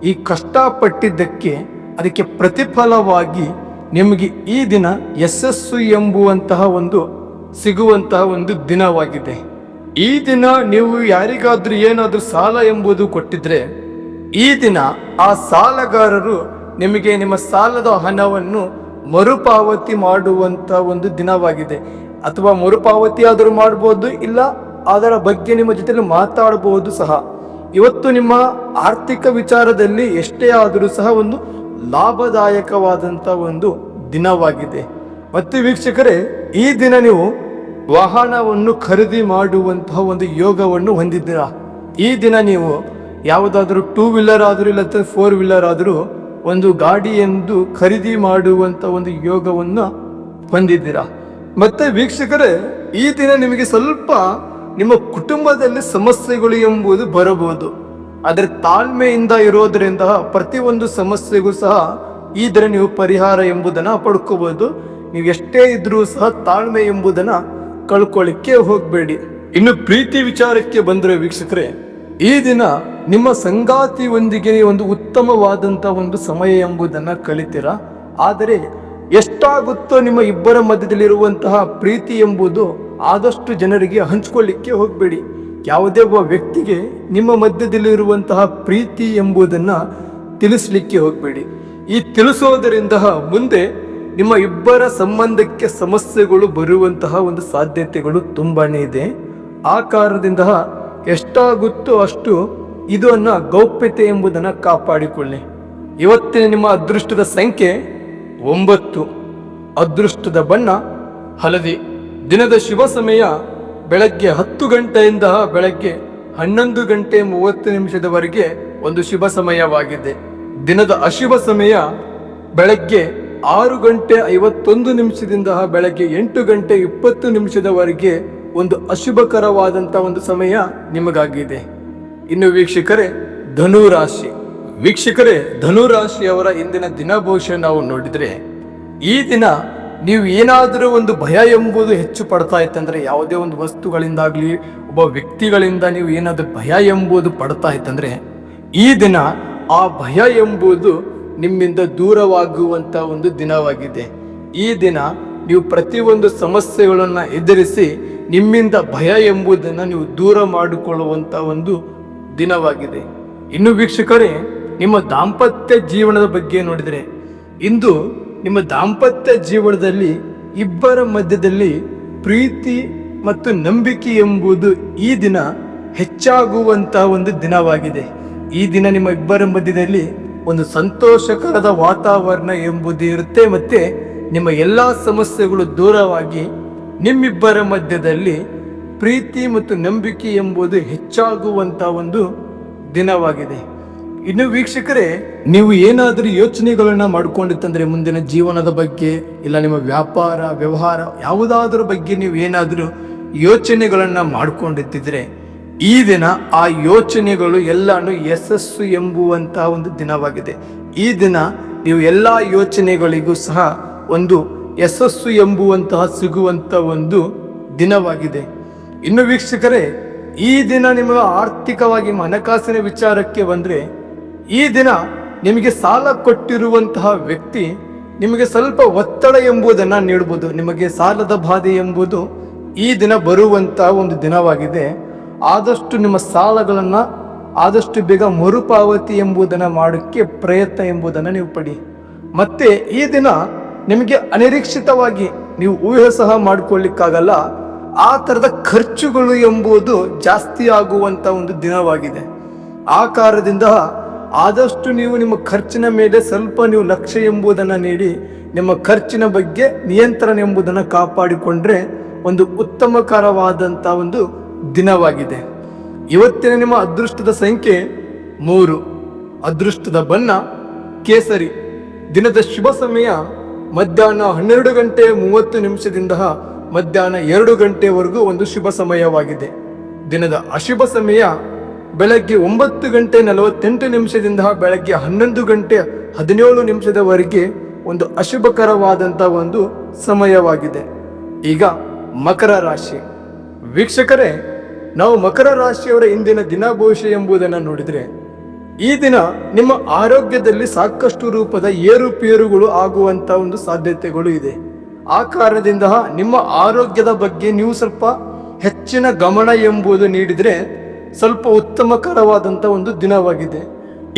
ಈ ಕಷ್ಟಪಟ್ಟಿದ್ದಕ್ಕೆ ಅದಕ್ಕೆ ಪ್ರತಿಫಲವಾಗಿ ನಿಮಗೆ ಈ ದಿನ ಯಶಸ್ಸು ಎಂಬುವಂತಹ ಒಂದು ಸಿಗುವಂತಹ ಒಂದು ದಿನವಾಗಿದೆ. ಈ ದಿನ ನೀವು ಯಾರಿಗಾದ್ರೂ ಏನಾದರೂ ಸಾಲ ಎಂಬುದು ಕೊಟ್ಟಿದ್ರೆ, ಈ ದಿನ ಆ ಸಾಲಗಾರರು ನಿಮಗೆ ನಿಮ್ಮ ಸಾಲದ ಹಣವನ್ನು ಮರುಪಾವತಿ ಮಾಡುವಂತ ಒಂದು ದಿನವಾಗಿದೆ. ಅಥವಾ ಮರುಪಾವತಿ ಆದರೂ ಮಾಡ್ಬೋದು, ಇಲ್ಲ ಅದರ ಬಗ್ಗೆ ನಿಮ್ಮ ಜೊತೆ ಮಾತಾಡಬಹುದು ಸಹ. ಇವತ್ತು ನಿಮ್ಮ ಆರ್ಥಿಕ ವಿಚಾರದಲ್ಲಿ ಎಷ್ಟೇ ಆದರೂ ಸಹ ಒಂದು ಲಾಭದಾಯಕವಾದಂಥ ಒಂದು ದಿನವಾಗಿದೆ. ಮತ್ತು ವೀಕ್ಷಕರೇ, ಈ ದಿನ ನೀವು ವಾಹನವನ್ನು ಖರೀದಿ ಮಾಡುವಂತಹ ಒಂದು ಯೋಗವನ್ನು ಹೊಂದಿದ್ದೀರಾ? ಈ ದಿನ ನೀವು ಯಾವುದಾದ್ರೂ ಟೂ ವೀಲರ್ ಆದರೂ ಇಲ್ಲ ಫೋರ್ ವೀಲರ್ ಆದರೂ ಒಂದು ಗಾಡಿ ಎಂದು ಖರೀದಿ ಮಾಡುವಂತ ಒಂದು ಯೋಗವನ್ನು ಹೊಂದಿದ್ದೀರಾ? ಮತ್ತೆ ವೀಕ್ಷಕರೇ, ಈ ದಿನ ನಿಮಗೆ ಸ್ವಲ್ಪ ನಿಮ್ಮ ಕುಟುಂಬದಲ್ಲಿ ಸಮಸ್ಯೆಗಳು ಎಂಬುದು ಬರಬಹುದು. ಆದರೆ ತಾಳ್ಮೆಯಿಂದ ಇರೋದರಿಂದ ಪ್ರತಿಯೊಂದು ಸಮಸ್ಯೆಗೂ ಸಹ ಈ ದಿನ ನೀವು ಪರಿಹಾರ ಎಂಬುದನ್ನು ಪಡ್ಕೋಬಹುದು. ನೀವು ಎಷ್ಟೇ ಇದ್ರೂ ಸಹ ತಾಳ್ಮೆ ಎಂಬುದನ್ನ ಕಳ್ಕೊಳ್ಳಿಕ್ಕೆ ಹೋಗಬೇಡಿ. ಇನ್ನು ಪ್ರೀತಿ ವಿಚಾರಕ್ಕೆ ಬಂದರೆ ವೀಕ್ಷಕರೇ, ಈ ದಿನ ನಿಮ್ಮ ಸಂಗಾತಿಯೊಂದಿಗೆ ಒಂದು ಉತ್ತಮವಾದಂತ ಒಂದು ಸಮಯ ಎಂಬುದನ್ನ ಕಲಿತೀರ? ಆದರೆ ಎಷ್ಟಾಗುತ್ತೋ ನಿಮ್ಮ ಇಬ್ಬರ ಮಧ್ಯದಲ್ಲಿರುವಂತಹ ಪ್ರೀತಿ ಎಂಬುದು ಆದಷ್ಟು ಜನರಿಗೆ ಹಂಚ್ಕೊಳ್ಳಿಕ್ಕೆ ಹೋಗಬೇಡಿ. ಯಾವುದೇ ಒಬ್ಬ ವ್ಯಕ್ತಿಗೆ ನಿಮ್ಮ ಮಧ್ಯದಲ್ಲಿರುವಂತಹ ಪ್ರೀತಿ ಎಂಬುದನ್ನ ತಿಳಿಸ್ಲಿಕ್ಕೆ ಹೋಗಬೇಡಿ. ಈ ತಿಳಿಸೋದರಿಂದ ಮುಂದೆ ನಿಮ್ಮ ಇಬ್ಬರ ಸಂಬಂಧಕ್ಕೆ ಸಮಸ್ಯೆಗಳು ಬರುವಂತಹ ಒಂದು ಸಾಧ್ಯತೆಗಳು ತುಂಬಾನೇ ಇದೆ. ಆ ಕಾರಣದಿಂದ ಎಷ್ಟಾಗುತ್ತೋ ಅಷ್ಟು ಇದನ್ನು ಗೌಪ್ಯತೆ ಎಂಬುದನ್ನು ಕಾಪಾಡಿಕೊಳ್ಳಿ. ಇವತ್ತಿನ ನಿಮ್ಮ ಅದೃಷ್ಟದ ಸಂಖ್ಯೆ ಒಂಬತ್ತು. ಅದೃಷ್ಟದ ಬಣ್ಣ ಹಳದಿ. ದಿನದ ಶುಭ ಸಮಯ ಬೆಳಗ್ಗೆ ಹತ್ತು ಗಂಟೆಯಿಂದ ಬೆಳಗ್ಗೆ ಹನ್ನೊಂದು ಗಂಟೆ ಮೂವತ್ತು ನಿಮಿಷದವರೆಗೆ ಒಂದು ಶುಭ ಸಮಯವಾಗಿದೆ. ದಿನದ ಅಶುಭ ಸಮಯ ಬೆಳಗ್ಗೆ ಆರು ಗಂಟೆ ಐವತ್ತೊಂದು ನಿಮಿಷದಿಂದ ಬೆಳಗ್ಗೆ ಎಂಟು ಗಂಟೆ ಇಪ್ಪತ್ತು ನಿಮಿಷದವರೆಗೆ ಒಂದು ಅಶುಭಕರವಾದಂಥ ಒಂದು ಸಮಯ ನಿಮಗಾಗಿದೆ. ಇನ್ನು ವೀಕ್ಷಕರೇ ಧನು ರಾಶಿ ವೀಕ್ಷಕರೇ ಧನು ರಾಶಿಯವರ ಇಂದಿನ ದಿನ ಭವಿಷ್ಯ ನಾವು ನೋಡಿದ್ರೆ, ಈ ದಿನ ನೀವು ಏನಾದರೂ ಒಂದು ಭಯ ಎಂಬುದು ಹೆಚ್ಚು ಪಡ್ತಾ ಇತ್ತಂದ್ರೆ, ಯಾವುದೇ ಒಂದು ವಸ್ತುಗಳಿಂದಾಗಲಿ, ಒಬ್ಬ ವ್ಯಕ್ತಿಗಳಿಂದ ನೀವು ಏನಾದರೂ ಭಯ ಎಂಬುದು ಪಡ್ತಾ ಇತ್ತಂದ್ರೆ, ಈ ದಿನ ಆ ಭಯ ಎಂಬುದು ನಿಮ್ಮಿಂದ ದೂರವಾಗುವಂಥ ಒಂದು ದಿನವಾಗಿದೆ. ಈ ದಿನ ನೀವು ಪ್ರತಿಯೊಂದು ಸಮಸ್ಯೆಗಳನ್ನು ಎದುರಿಸಿ ನಿಮ್ಮಿಂದ ಭಯ ಎಂಬುದನ್ನು ನೀವು ದೂರ ಮಾಡಿಕೊಳ್ಳುವಂತ ಒಂದು ದಿನವಾಗಿದೆ. ಇನ್ನು ವೀಕ್ಷಕರೇ, ನಿಮ್ಮ ದಾಂಪತ್ಯ ಜೀವನದ ಬಗ್ಗೆ ನೋಡಿದರೆ, ಇಂದು ನಿಮ್ಮ ದಾಂಪತ್ಯ ಜೀವನದಲ್ಲಿ ಇಬ್ಬರ ಮಧ್ಯದಲ್ಲಿ ಪ್ರೀತಿ ಮತ್ತು ನಂಬಿಕೆ ಎಂಬುದು ಈ ದಿನ ಹೆಚ್ಚಾಗುವಂತಹ ಒಂದು ದಿನವಾಗಿದೆ. ಈ ದಿನ ನಿಮ್ಮ ಇಬ್ಬರ ಮಧ್ಯದಲ್ಲಿ ಒಂದು ಸಂತೋಷಕರದ ವಾತಾವರಣ ಎಂಬುದು ಇರುತ್ತೆ. ಮತ್ತೆ ನಿಮ್ಮ ಎಲ್ಲಾ ಸಮಸ್ಯೆಗಳು ದೂರವಾಗಿ ನಿಮ್ಮಿಬ್ಬರ ಮಧ್ಯದಲ್ಲಿ ಪ್ರೀತಿ ಮತ್ತು ನಂಬಿಕೆ ಎಂಬುದು ಹೆಚ್ಚಾಗುವಂತ ಒಂದು ದಿನವಾಗಿದೆ. ಇನ್ನು ವೀಕ್ಷಕರೇ, ನೀವು ಏನಾದರೂ ಯೋಚನೆಗಳನ್ನ ಮಾಡಿಕೊಂಡಿತ್ತಂದ್ರೆ ಮುಂದಿನ ಜೀವನದ ಬಗ್ಗೆ, ಇಲ್ಲ ನಿಮ್ಮ ವ್ಯಾಪಾರ, ವ್ಯವಹಾರ ಯಾವುದಾದ್ರ ಬಗ್ಗೆ ನೀವು ಏನಾದರೂ ಯೋಚನೆಗಳನ್ನ ಮಾಡ್ಕೊಂಡಿದ್ದಿದ್ರೆ ಈ ದಿನ ಆ ಯೋಚನೆಗಳು ಎಲ್ಲಾನು ಯಶಸ್ಸು ಎಂಬುವಂತಹ ಒಂದು ದಿನವಾಗಿದೆ. ಈ ದಿನ ನೀವು ಎಲ್ಲ ಯೋಚನೆಗಳಿಗೂ ಸಹ ಒಂದು ಯಶಸ್ಸು ಎಂಬುವಂತಹ ಸಿಗುವಂತ ಒಂದು ದಿನವಾಗಿದೆ. ಇನ್ನು ವೀಕ್ಷಕರೇ, ಈ ದಿನ ನಿಮಗೆ ಆರ್ಥಿಕವಾಗಿ ಹಣಕಾಸಿನ ವಿಚಾರಕ್ಕೆ ಬಂದ್ರೆ, ಈ ದಿನ ನಿಮಗೆ ಸಾಲ ಕೊಟ್ಟಿರುವಂತಹ ವ್ಯಕ್ತಿ ನಿಮಗೆ ಸ್ವಲ್ಪ ಒತ್ತಡ ಎಂಬುದನ್ನ ನೀಡಬಹುದು ನಿಮಗೆ ಸಾಲದ ಬಾಧೆ ಎಂಬುದು ಈ ದಿನ ಬರುವಂತಹ ಒಂದು ದಿನವಾಗಿದೆ. ಆದಷ್ಟು ನಿಮ್ಮ ಸಾಲಗಳನ್ನು ಆದಷ್ಟು ಬೇಗ ಮರುಪಾವತಿ ಎಂಬುದನ್ನು ಮಾಡೋಕ್ಕೆ ಪ್ರಯತ್ನ ಎಂಬುದನ್ನು ನೀವು ಪಡಿ. ಮತ್ತೆ ಈ ದಿನ ನಿಮಗೆ ಅನಿರೀಕ್ಷಿತವಾಗಿ ನೀವು ಊಹೆ ಸಹ ಮಾಡಿಕೊಳ್ಳಿಕ್ಕಾಗಲ್ಲ, ಆ ಥರದ ಖರ್ಚುಗಳು ಎಂಬುದು ಜಾಸ್ತಿ ಆಗುವಂಥ ಒಂದು ದಿನವಾಗಿದೆ. ಆ ಕಾರಣದಿಂದ ಆದಷ್ಟು ನೀವು ನಿಮ್ಮ ಖರ್ಚಿನ ಮೇಲೆ ಸ್ವಲ್ಪ ನೀವು ಲಕ್ಷ್ಯ ಎಂಬುದನ್ನು ನೀಡಿ, ನಿಮ್ಮ ಖರ್ಚಿನ ಬಗ್ಗೆ ನಿಯಂತ್ರಣ ಎಂಬುದನ್ನು ಕಾಪಾಡಿಕೊಂಡ್ರೆ ಒಂದು ಉತ್ತಮಕರವಾದಂಥ ಒಂದು ದಿನವಾಗಿದೆ. ಇವತ್ತಿನ ನಿಮ್ಮ ಅದೃಷ್ಟದ ಸಂಖ್ಯೆ ಮೂರು. ಅದೃಷ್ಟದ ಬಣ್ಣ ಕೇಸರಿ. ದಿನದ ಶುಭ ಸಮಯ ಮಧ್ಯಾಹ್ನ ಹನ್ನೆರಡು ಗಂಟೆ ಮೂವತ್ತು ನಿಮಿಷದಿಂದ ಮಧ್ಯಾಹ್ನ ಎರಡು ಗಂಟೆವರೆಗೂ ಒಂದು ಶುಭ ಸಮಯವಾಗಿದೆ. ದಿನದ ಅಶುಭ ಸಮಯ ಬೆಳಗ್ಗೆ ಒಂಬತ್ತು ಗಂಟೆ ನಲವತ್ತೆಂಟು ನಿಮಿಷದಿಂದ ಬೆಳಗ್ಗೆ ಹನ್ನೊಂದು ಗಂಟೆ ಹದಿನೇಳು ನಿಮಿಷದವರೆಗೆ ಒಂದು ಅಶುಭಕರವಾದಂಥ ಒಂದು ಸಮಯವಾಗಿದೆ. ಈಗ ಮಕರ ರಾಶಿ. ವೀಕ್ಷಕರೇ ನಾವು ಮಕರ ರಾಶಿಯವರ ಇಂದಿನ ದಿನ ಭವಿಷ್ಯ ಎಂಬುದನ್ನು ನೋಡಿದರೆ, ಈ ದಿನ ನಿಮ್ಮ ಆರೋಗ್ಯದಲ್ಲಿ ಸಾಕಷ್ಟು ರೂಪದ ಏರುಪೇರುಗಳು ಆಗುವಂತ ಒಂದು ಸಾಧ್ಯತೆಗಳು ಇದೆ. ಆ ಕಾರಣದಿಂದ ನಿಮ್ಮ ಆರೋಗ್ಯದ ಬಗ್ಗೆ ನೀವು ಸ್ವಲ್ಪ ಹೆಚ್ಚಿನ ಗಮನ ಎಂಬುದು ನೀಡಿದರೆ ಸ್ವಲ್ಪ ಉತ್ತಮಕರವಾದಂಥ ಒಂದು ದಿನವಾಗಿದೆ.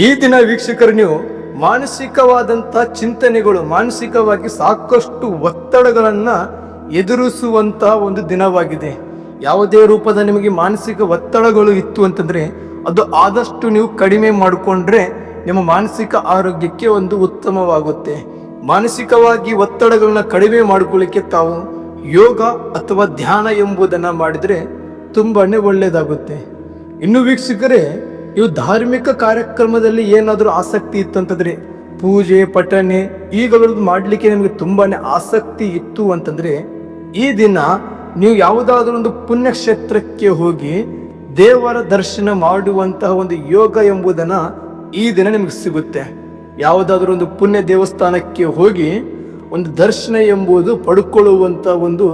ಈ ದಿನ ವೀಕ್ಷಕರು, ನೀವು ಮಾನಸಿಕವಾದಂಥ ಚಿಂತನೆಗಳು, ಮಾನಸಿಕವಾಗಿ ಸಾಕಷ್ಟು ಒತ್ತಡಗಳನ್ನು ಎದುರಿಸುವಂತಹ ಒಂದು ದಿನವಾಗಿದೆ. ಯಾವುದೇ ರೂಪದ ನಿಮಗೆ ಮಾನಸಿಕ ಒತ್ತಡಗಳು ಇತ್ತು ಅಂತಂದರೆ ಅದು ಆದಷ್ಟು ನೀವು ಕಡಿಮೆ ಮಾಡಿಕೊಂಡ್ರೆ ನಿಮ್ಮ ಮಾನಸಿಕ ಆರೋಗ್ಯಕ್ಕೆ ಒಂದು ಉತ್ತಮವಾಗುತ್ತೆ. ಮಾನಸಿಕವಾಗಿ ಒತ್ತಡಗಳನ್ನ ಕಡಿಮೆ ಮಾಡಿಕೊಳ್ಳಿಕ್ಕೆ ತಾವು ಯೋಗ ಅಥವಾ ಧ್ಯಾನ ಎಂಬುದನ್ನು ಮಾಡಿದರೆ ತುಂಬಾ ಒಳ್ಳೆಯದಾಗುತ್ತೆ ಇನ್ನು ವೀಕ್ಷಕರೇ, ಇವು ಧಾರ್ಮಿಕ ಕಾರ್ಯಕ್ರಮದಲ್ಲಿ ಏನಾದರೂ ಆಸಕ್ತಿ ಇತ್ತಂತಂದರೆ ಪೂಜೆ, ಪಠನೆ ಈಗಲೂ ಮಾಡಲಿಕ್ಕೆ ನಿಮಗೆ ತುಂಬಾ ಆಸಕ್ತಿ ಇತ್ತು ಅಂತಂದರೆ ಈ ದಿನ ನೀವು ಯಾವುದಾದ್ರೂ ಒಂದು ಪುಣ್ಯಕ್ಷೇತ್ರಕ್ಕೆ ಹೋಗಿ ದೇವರ ದರ್ಶನ ಮಾಡುವಂತಹ ಒಂದು ಯೋಗ ಎಂಬುದನ್ನ ಈ ದಿನ ನಿಮಗೆ ಸಿಗುತ್ತೆ. ಯಾವುದಾದ್ರೂ ಒಂದು ಪುಣ್ಯ ದೇವಸ್ಥಾನಕ್ಕೆ ಹೋಗಿ ಒಂದು ದರ್ಶನ ಎಂಬುದು ಪಡ್ಕೊಳ್ಳುವಂಥ ಒಂದು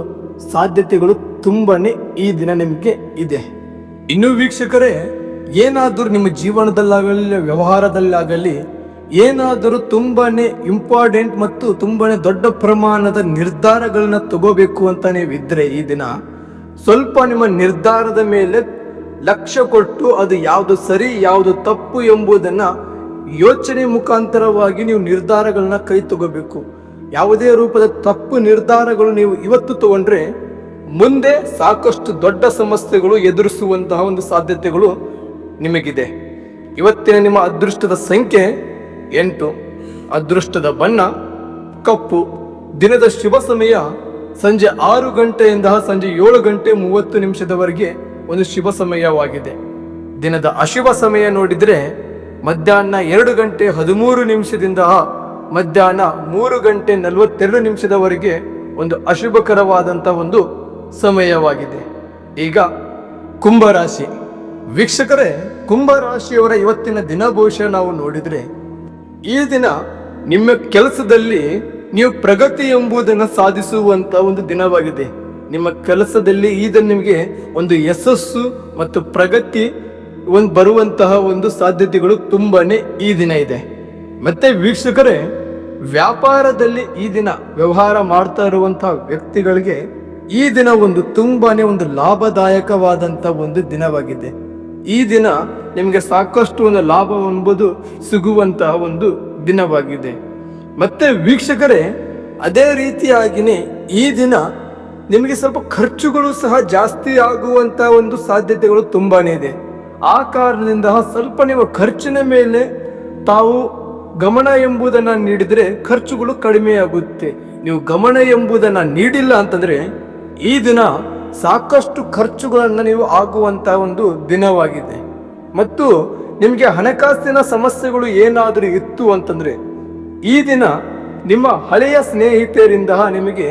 ಸಾಧ್ಯತೆಗಳು ತುಂಬಾನೇ ಈ ದಿನ ನಿಮಗೆ ಇದೆ. ಇನ್ನು ವೀಕ್ಷಕರೇ, ಏನಾದರೂ ನಿಮ್ಮ ಜೀವನದಲ್ಲಾಗಲಿ, ವ್ಯವಹಾರದಲ್ಲಾಗಲಿ ಏನಾದರೂ ತುಂಬಾನೇ ಇಂಪಾರ್ಟೆಂಟ್ ಮತ್ತು ತುಂಬಾನೇ ದೊಡ್ಡ ಪ್ರಮಾಣದ ನಿರ್ಧಾರಗಳನ್ನ ತಗೋಬೇಕು ಅಂತ ನೀವಿದ್ರೆ ಈ ದಿನ ಸ್ವಲ್ಪ ನಿಮ್ಮ ನಿರ್ಧಾರದ ಮೇಲೆ ಲಕ್ಷ್ಯ ಕೊಟ್ಟು ಅದು ಯಾವುದು ಸರಿ, ಯಾವುದು ತಪ್ಪು ಎಂಬುದನ್ನ ಯೋಚನೆ ಮುಖಾಂತರವಾಗಿ ನೀವು ನಿರ್ಧಾರಗಳನ್ನ ಕೈ ತಗೋಬೇಕು. ಯಾವುದೇ ರೂಪದ ತಪ್ಪು ನಿರ್ಧಾರಗಳು ನೀವು ಇವತ್ತು ತಗೊಂಡ್ರೆ ಮುಂದೆ ಸಾಕಷ್ಟು ದೊಡ್ಡ ಸಮಸ್ಯೆಗಳು ಎದುರಿಸುವಂತಹ ಒಂದು ಸಾಧ್ಯತೆಗಳು ನಿಮಗಿದೆ. ಇವತ್ತಿನ ನಿಮ್ಮ ಅದೃಷ್ಟದ ಸಂಖ್ಯೆ ಎಂಟು, ಅದೃಷ್ಟದ ಬಣ್ಣ, ಕಪ್ಪು. ದಿನದ ಶುಭ ಸಮಯ ಸಂಜೆ ಆರು ಗಂಟೆಯಿಂದ ಸಂಜೆ ಏಳು ಗಂಟೆ ಮೂವತ್ತು ನಿಮಿಷದವರೆಗೆ ಒಂದು ಶುಭ ಸಮಯವಾಗಿದೆ. ದಿನದ ಅಶುಭ ಸಮಯ ನೋಡಿದ್ರೆ ಮಧ್ಯಾಹ್ನ ಎರಡು ಗಂಟೆ ಹದಿಮೂರು ನಿಮಿಷದಿಂದ ಮಧ್ಯಾಹ್ನ ಮೂರು ಗಂಟೆ ನಲವತ್ತೆರಡು ನಿಮಿಷದವರೆಗೆ ಒಂದು ಅಶುಭಕರವಾದಂಥ ಒಂದು ಸಮಯವಾಗಿದೆ. ಈಗ ಕುಂಭರಾಶಿ. ವೀಕ್ಷಕರೇ, ಕುಂಭರಾಶಿಯವರ ಇವತ್ತಿನ ದಿನ ಬಹುಶಃ ನಾವು ನೋಡಿದ್ರೆ ಈ ದಿನ ನಿಮ್ಮ ಕೆಲಸದಲ್ಲಿ ನೀವು ಪ್ರಗತಿ ಎಂಬುದನ್ನು ಸಾಧಿಸುವಂತ ಒಂದು ದಿನವಾಗಿದೆ. ನಿಮ್ಮ ಕೆಲಸದಲ್ಲಿ ಈ ದಿನ ನಿಮಗೆ ಒಂದು ಯಶಸ್ಸು ಮತ್ತು ಪ್ರಗತಿ ಒಂದು ಬರುವಂತಹ ಒಂದು ಸಾಧ್ಯತೆಗಳು ತುಂಬಾನೇ ಈ ದಿನ ಇದೆ. ಮತ್ತೆ ವೀಕ್ಷಕರೇ, ವ್ಯಾಪಾರದಲ್ಲಿ ಈ ದಿನ ವ್ಯವಹಾರ ಮಾಡ್ತಾ ಇರುವಂತಹ ವ್ಯಕ್ತಿಗಳಿಗೆ ಈ ದಿನ ಒಂದು ತುಂಬಾನೇ ಒಂದು ಲಾಭದಾಯಕವಾದಂತ ಒಂದು ದಿನವಾಗಿದೆ. ಈ ದಿನ ನಿಮಗೆ ಸಾಕಷ್ಟು ಒಂದು ಲಾಭ ಎಂಬುದು ಸಿಗುವಂತಹ ಒಂದು ದಿನವಾಗಿದೆ. ಮತ್ತೆ ವೀಕ್ಷಕರೇ, ಅದೇ ರೀತಿಯಾಗಿನೇ ಈ ದಿನ ನಿಮಗೆ ಸ್ವಲ್ಪ ಖರ್ಚುಗಳು ಸಹ ಜಾಸ್ತಿ ಆಗುವಂತಹ ಒಂದು ಸಾಧ್ಯತೆಗಳು ತುಂಬಾನೇ ಇದೆ. ಆ ಕಾರಣದಿಂದ ಸ್ವಲ್ಪ ನೀವು ಖರ್ಚಿನ ಮೇಲೆ ತಾವು ಗಮನ ಎಂಬುದನ್ನ ನೀಡಿದರೆ ಖರ್ಚುಗಳು ಕಡಿಮೆಯಾಗುತ್ತೆ. ನೀವು ಗಮನ ಎಂಬುದನ್ನ ನೀಡಿಲ್ಲ ಅಂತಂದ್ರೆ ಈ ದಿನ ಸಾಕಷ್ಟು ಖರ್ಚುಗಳನ್ನು ನೀವು ಆಗುವಂತ ಒಂದು ದಿನವಾಗಿದೆ. ಮತ್ತು ನಿಮಗೆ ಹಣಕಾಸಿನ ಸಮಸ್ಯೆಗಳು ಏನಾದರೂ ಇತ್ತು ಅಂತಂದ್ರೆ, ಈ ದಿನ ನಿಮ್ಮ ಹಳೆಯ ಸ್ನೇಹಿತರಿಂದ ನಿಮಗೆ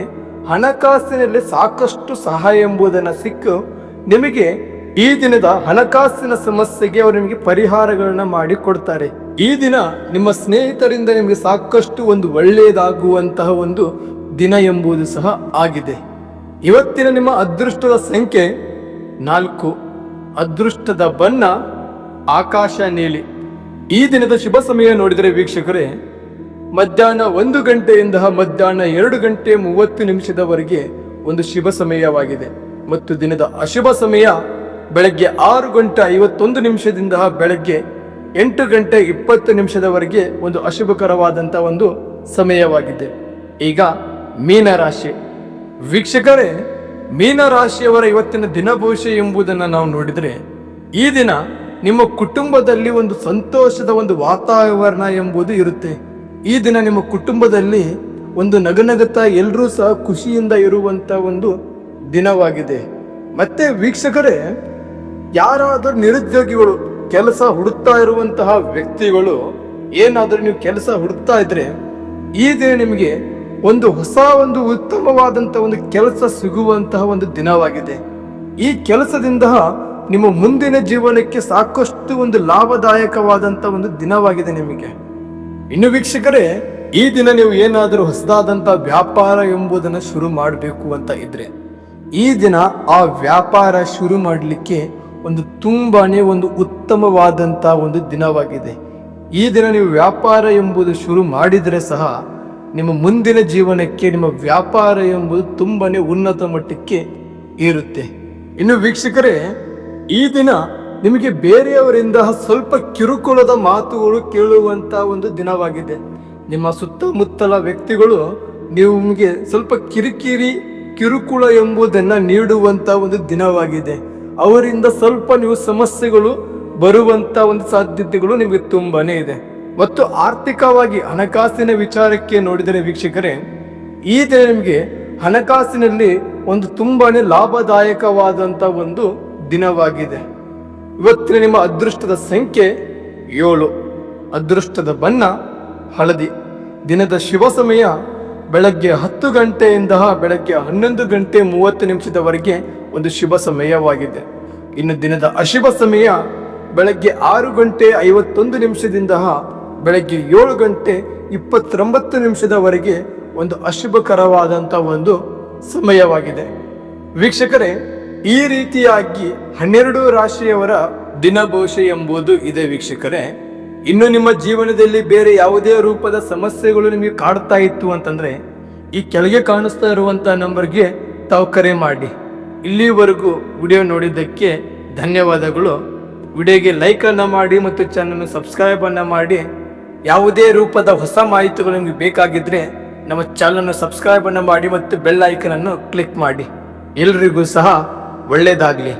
ಹಣಕಾಸಿನಲ್ಲಿ ಸಾಕಷ್ಟು ಸಹಾಯ ಎಂಬುದನ್ನು ಸಿಕ್ಕು ನಿಮಗೆ ಈ ದಿನದ ಹಣಕಾಸಿನ ಸಮಸ್ಯೆಗೆ ಅವರು ನಿಮಗೆ ಪರಿಹಾರಗಳನ್ನ ಮಾಡಿ ಕೊಡ್ತಾರೆ. ಈ ದಿನ ನಿಮ್ಮ ಸ್ನೇಹಿತರಿಂದ ನಿಮಗೆ ಸಾಕಷ್ಟು ಒಂದು ಒಳ್ಳೆಯದಾಗುವಂತಹ ಒಂದು ದಿನ ಎಂಬುದು ಸಹ ಆಗಿದೆ. ಇವತ್ತಿನ ನಿಮ್ಮ ಅದೃಷ್ಟದ ಸಂಖ್ಯೆ ನಾಲ್ಕು. ಅದೃಷ್ಟದ ಬಣ್ಣ ಆಕಾಶ ನೀಲಿ. ಈ ದಿನದ ಶುಭ ಸಮಯ ನೋಡಿದರೆ ವೀಕ್ಷಕರೇ, ಮಧ್ಯಾಹ್ನ ಒಂದು ಗಂಟೆಯಿಂದ ಮಧ್ಯಾಹ್ನ ಎರಡು ಗಂಟೆ ಮೂವತ್ತು ನಿಮಿಷದವರೆಗೆ ಒಂದು ಶುಭ ಸಮಯವಾಗಿದೆ. ಮತ್ತು ದಿನದ ಅಶುಭ ಸಮಯ ಬೆಳಗ್ಗೆ ಆರು ಗಂಟೆ ಐವತ್ತೊಂದು ನಿಮಿಷದಿಂದ ಬೆಳಗ್ಗೆ ಎಂಟು ಗಂಟೆ ಇಪ್ಪತ್ತು ನಿಮಿಷದವರೆಗೆ ಒಂದು ಅಶುಭಕರವಾದಂಥ ಒಂದು ಸಮಯವಾಗಿದೆ. ಈಗ ಮೀನರಾಶಿ. ವೀಕ್ಷಕರೇ, ಮೀನರಾಶಿಯವರ ಇವತ್ತಿನ ದಿನ ಭವಿಷ್ಯ ಎಂಬುದನ್ನು ನಾವು ನೋಡಿದರೆ, ಈ ದಿನ ನಿಮ್ಮ ಕುಟುಂಬದಲ್ಲಿ ಒಂದು ಸಂತೋಷದ ಒಂದು ವಾತಾವರಣ ಎಂಬುದು ಇರುತ್ತೆ. ಈ ದಿನ ನಿಮ್ಮ ಕುಟುಂಬದಲ್ಲಿ ಒಂದು ನಗನಗತ ಎಲ್ಲರೂ ಸಹ ಖುಷಿಯಿಂದ ಇರುವಂತ ಒಂದು ದಿನವಾಗಿದೆ. ಮತ್ತೆ ವೀಕ್ಷಕರೇ, ಯಾರಾದರೂ ನಿರುದ್ಯೋಗಿಗಳು, ಕೆಲಸ ಹುಡುಕ್ತಾ ಇರುವಂತಹ ವ್ಯಕ್ತಿಗಳು, ಏನಾದರೂ ನೀವು ಕೆಲಸ ಹುಡುಕ್ತಾ ಇದ್ರೆ, ಈ ದಿನ ನಿಮಗೆ ಒಂದು ಹೊಸ ಒಂದು ಉತ್ತಮವಾದಂತಹ ಒಂದು ಕೆಲಸ ಸಿಗುವಂತಹ ಒಂದು ದಿನವಾಗಿದೆ. ಈ ಕೆಲಸದಿಂದ ನಿಮ್ಮ ಮುಂದಿನ ಜೀವನಕ್ಕೆ ಸಾಕಷ್ಟು ಒಂದು ಲಾಭದಾಯಕವಾದಂತಹ ಒಂದು ದಿನವಾಗಿದೆ ನಿಮಗೆ. ಇನ್ನು ವೀಕ್ಷಕರೇ, ಈ ದಿನ ನೀವು ಏನಾದರೂ ಹೊಸದಾದಂಥ ವ್ಯಾಪಾರ ಎಂಬುದನ್ನು ಶುರು ಮಾಡಬೇಕು ಅಂತ ಇದ್ರೆ, ಈ ದಿನ ಆ ವ್ಯಾಪಾರ ಶುರು ಮಾಡಲಿಕ್ಕೆ ಒಂದು ತುಂಬಾನೇ ಒಂದು ಉತ್ತಮವಾದಂತ ಒಂದು ದಿನವಾಗಿದೆ. ಈ ದಿನ ನೀವು ವ್ಯಾಪಾರ ಎಂಬುದು ಶುರು ಮಾಡಿದರೆ ಸಹ ನಿಮ್ಮ ಮುಂದಿನ ಜೀವನಕ್ಕೆ, ನಿಮ್ಮ ವ್ಯಾಪಾರ ಎಂಬುದು ತುಂಬಾನೇ ಉನ್ನತ ಮಟ್ಟಕ್ಕೆ ಇರುತ್ತೆ ಇನ್ನು ವೀಕ್ಷಕರೇ, ಈ ದಿನ ನಿಮಗೆ ಬೇರೆಯವರಿಂದ ಸ್ವಲ್ಪ ಕಿರುಕುಳದ ಮಾತುಗಳು ಕೇಳುವಂತ ಒಂದು ದಿನವಾಗಿದೆ. ನಿಮ್ಮ ಸುತ್ತಮುತ್ತಲ ವ್ಯಕ್ತಿಗಳು ನಿಮಗೆ ಸ್ವಲ್ಪ ಕಿರಿಕಿರಿ, ಕಿರುಕುಳ ಎಂಬುದನ್ನ ನೀಡುವಂತ ಒಂದು ದಿನವಾಗಿದೆ. ಅವರಿಂದ ಸ್ವಲ್ಪ ನೀವು ಸಮಸ್ಯೆಗಳು ಬರುವಂತ ಒಂದು ಸಾಧ್ಯತೆಗಳು ನಿಮಗೆ ತುಂಬಾನೇ ಇದೆ. ಮತ್ತು ಆರ್ಥಿಕವಾಗಿ ಹಣಕಾಸಿನ ವಿಚಾರಕ್ಕೆ ನೋಡಿದರೆ ವೀಕ್ಷಕರೇ, ಈ ದಿನ ನಿಮಗೆ ಹಣಕಾಸಿನಲ್ಲಿ ಒಂದು ತುಂಬಾನೇ ಲಾಭದಾಯಕವಾದಂತ ಒಂದು ದಿನವಾಗಿದೆ. ಇವತ್ತಿನ ನಿಮ್ಮ ಅದೃಷ್ಟದ ಸಂಖ್ಯೆ ಏಳು, ಅದೃಷ್ಟದ ಬಣ್ಣ ಹಳದಿ. ದಿನದ ಶುಭ ಸಮಯ ಬೆಳಗ್ಗೆ ಹತ್ತು ಗಂಟೆಯಿಂದ ಬೆಳಗ್ಗೆ ಹನ್ನೊಂದು ಗಂಟೆ ಮೂವತ್ತು ನಿಮಿಷದವರೆಗೆ ಒಂದು ಶುಭ ಸಮಯವಾಗಿದೆ. ಇನ್ನು ದಿನದ ಅಶುಭ ಸಮಯ ಬೆಳಗ್ಗೆ ಆರು ಗಂಟೆ ಐವತ್ತೊಂದು ನಿಮಿಷದಿಂದ ಬೆಳಗ್ಗೆ ಏಳು ಗಂಟೆ ಇಪ್ಪತ್ತೊಂಬತ್ತು ನಿಮಿಷದವರೆಗೆ ಒಂದು ಅಶುಭಕರವಾದಂಥ ಒಂದು ಸಮಯವಾಗಿದೆ. ವೀಕ್ಷಕರೇ, ಈ ರೀತಿಯಾಗಿ ಹನ್ನೆರಡು ರಾಶಿಯವರ ದಿನ ಭವಿಷ್ಯ ಎಂಬುದು ಇದೆ ವೀಕ್ಷಕರೇ. ಇನ್ನು ನಿಮ್ಮ ಜೀವನದಲ್ಲಿ ಬೇರೆ ಯಾವುದೇ ರೂಪದ ಸಮಸ್ಯೆಗಳು ನಿಮಗೆ ಕಾಡ್ತಾ ಇತ್ತು ಅಂತಂದ್ರೆ, ಈ ಕೆಳಗೆ ಕಾಣಿಸ್ತಾ ಇರುವಂಥ ನಂಬರ್ಗೆ ತಾವು ಕರೆ ಮಾಡಿ. ಇಲ್ಲಿವರೆಗೂ ವಿಡಿಯೋ ನೋಡಿದ್ದಕ್ಕೆ ಧನ್ಯವಾದಗಳು. ವಿಡಿಯೋಗೆ ಲೈಕನ್ನು ಮಾಡಿ ಮತ್ತು ಚಾನಲ್ ಸಬ್ಸ್ಕ್ರೈಬನ್ನು ಮಾಡಿ. ಯಾವುದೇ ರೂಪದ ಹೊಸ ಮಾಹಿತಿಗಳು ನಿಮಗೆ ಬೇಕಾಗಿದ್ರೆ ನಮ್ಮ ಚಾನಲನ್ನು ಸಬ್ಸ್ಕ್ರೈಬ್ ಅನ್ನ ಮಾಡಿ ಮತ್ತು ಬೆಲ್ ಐಕನ್ ಅನ್ನು ಕ್ಲಿಕ್ ಮಾಡಿ. ಎಲ್ರಿಗೂ ಸಹ ಒಳ್ಳೆಯದಾಗಲಿ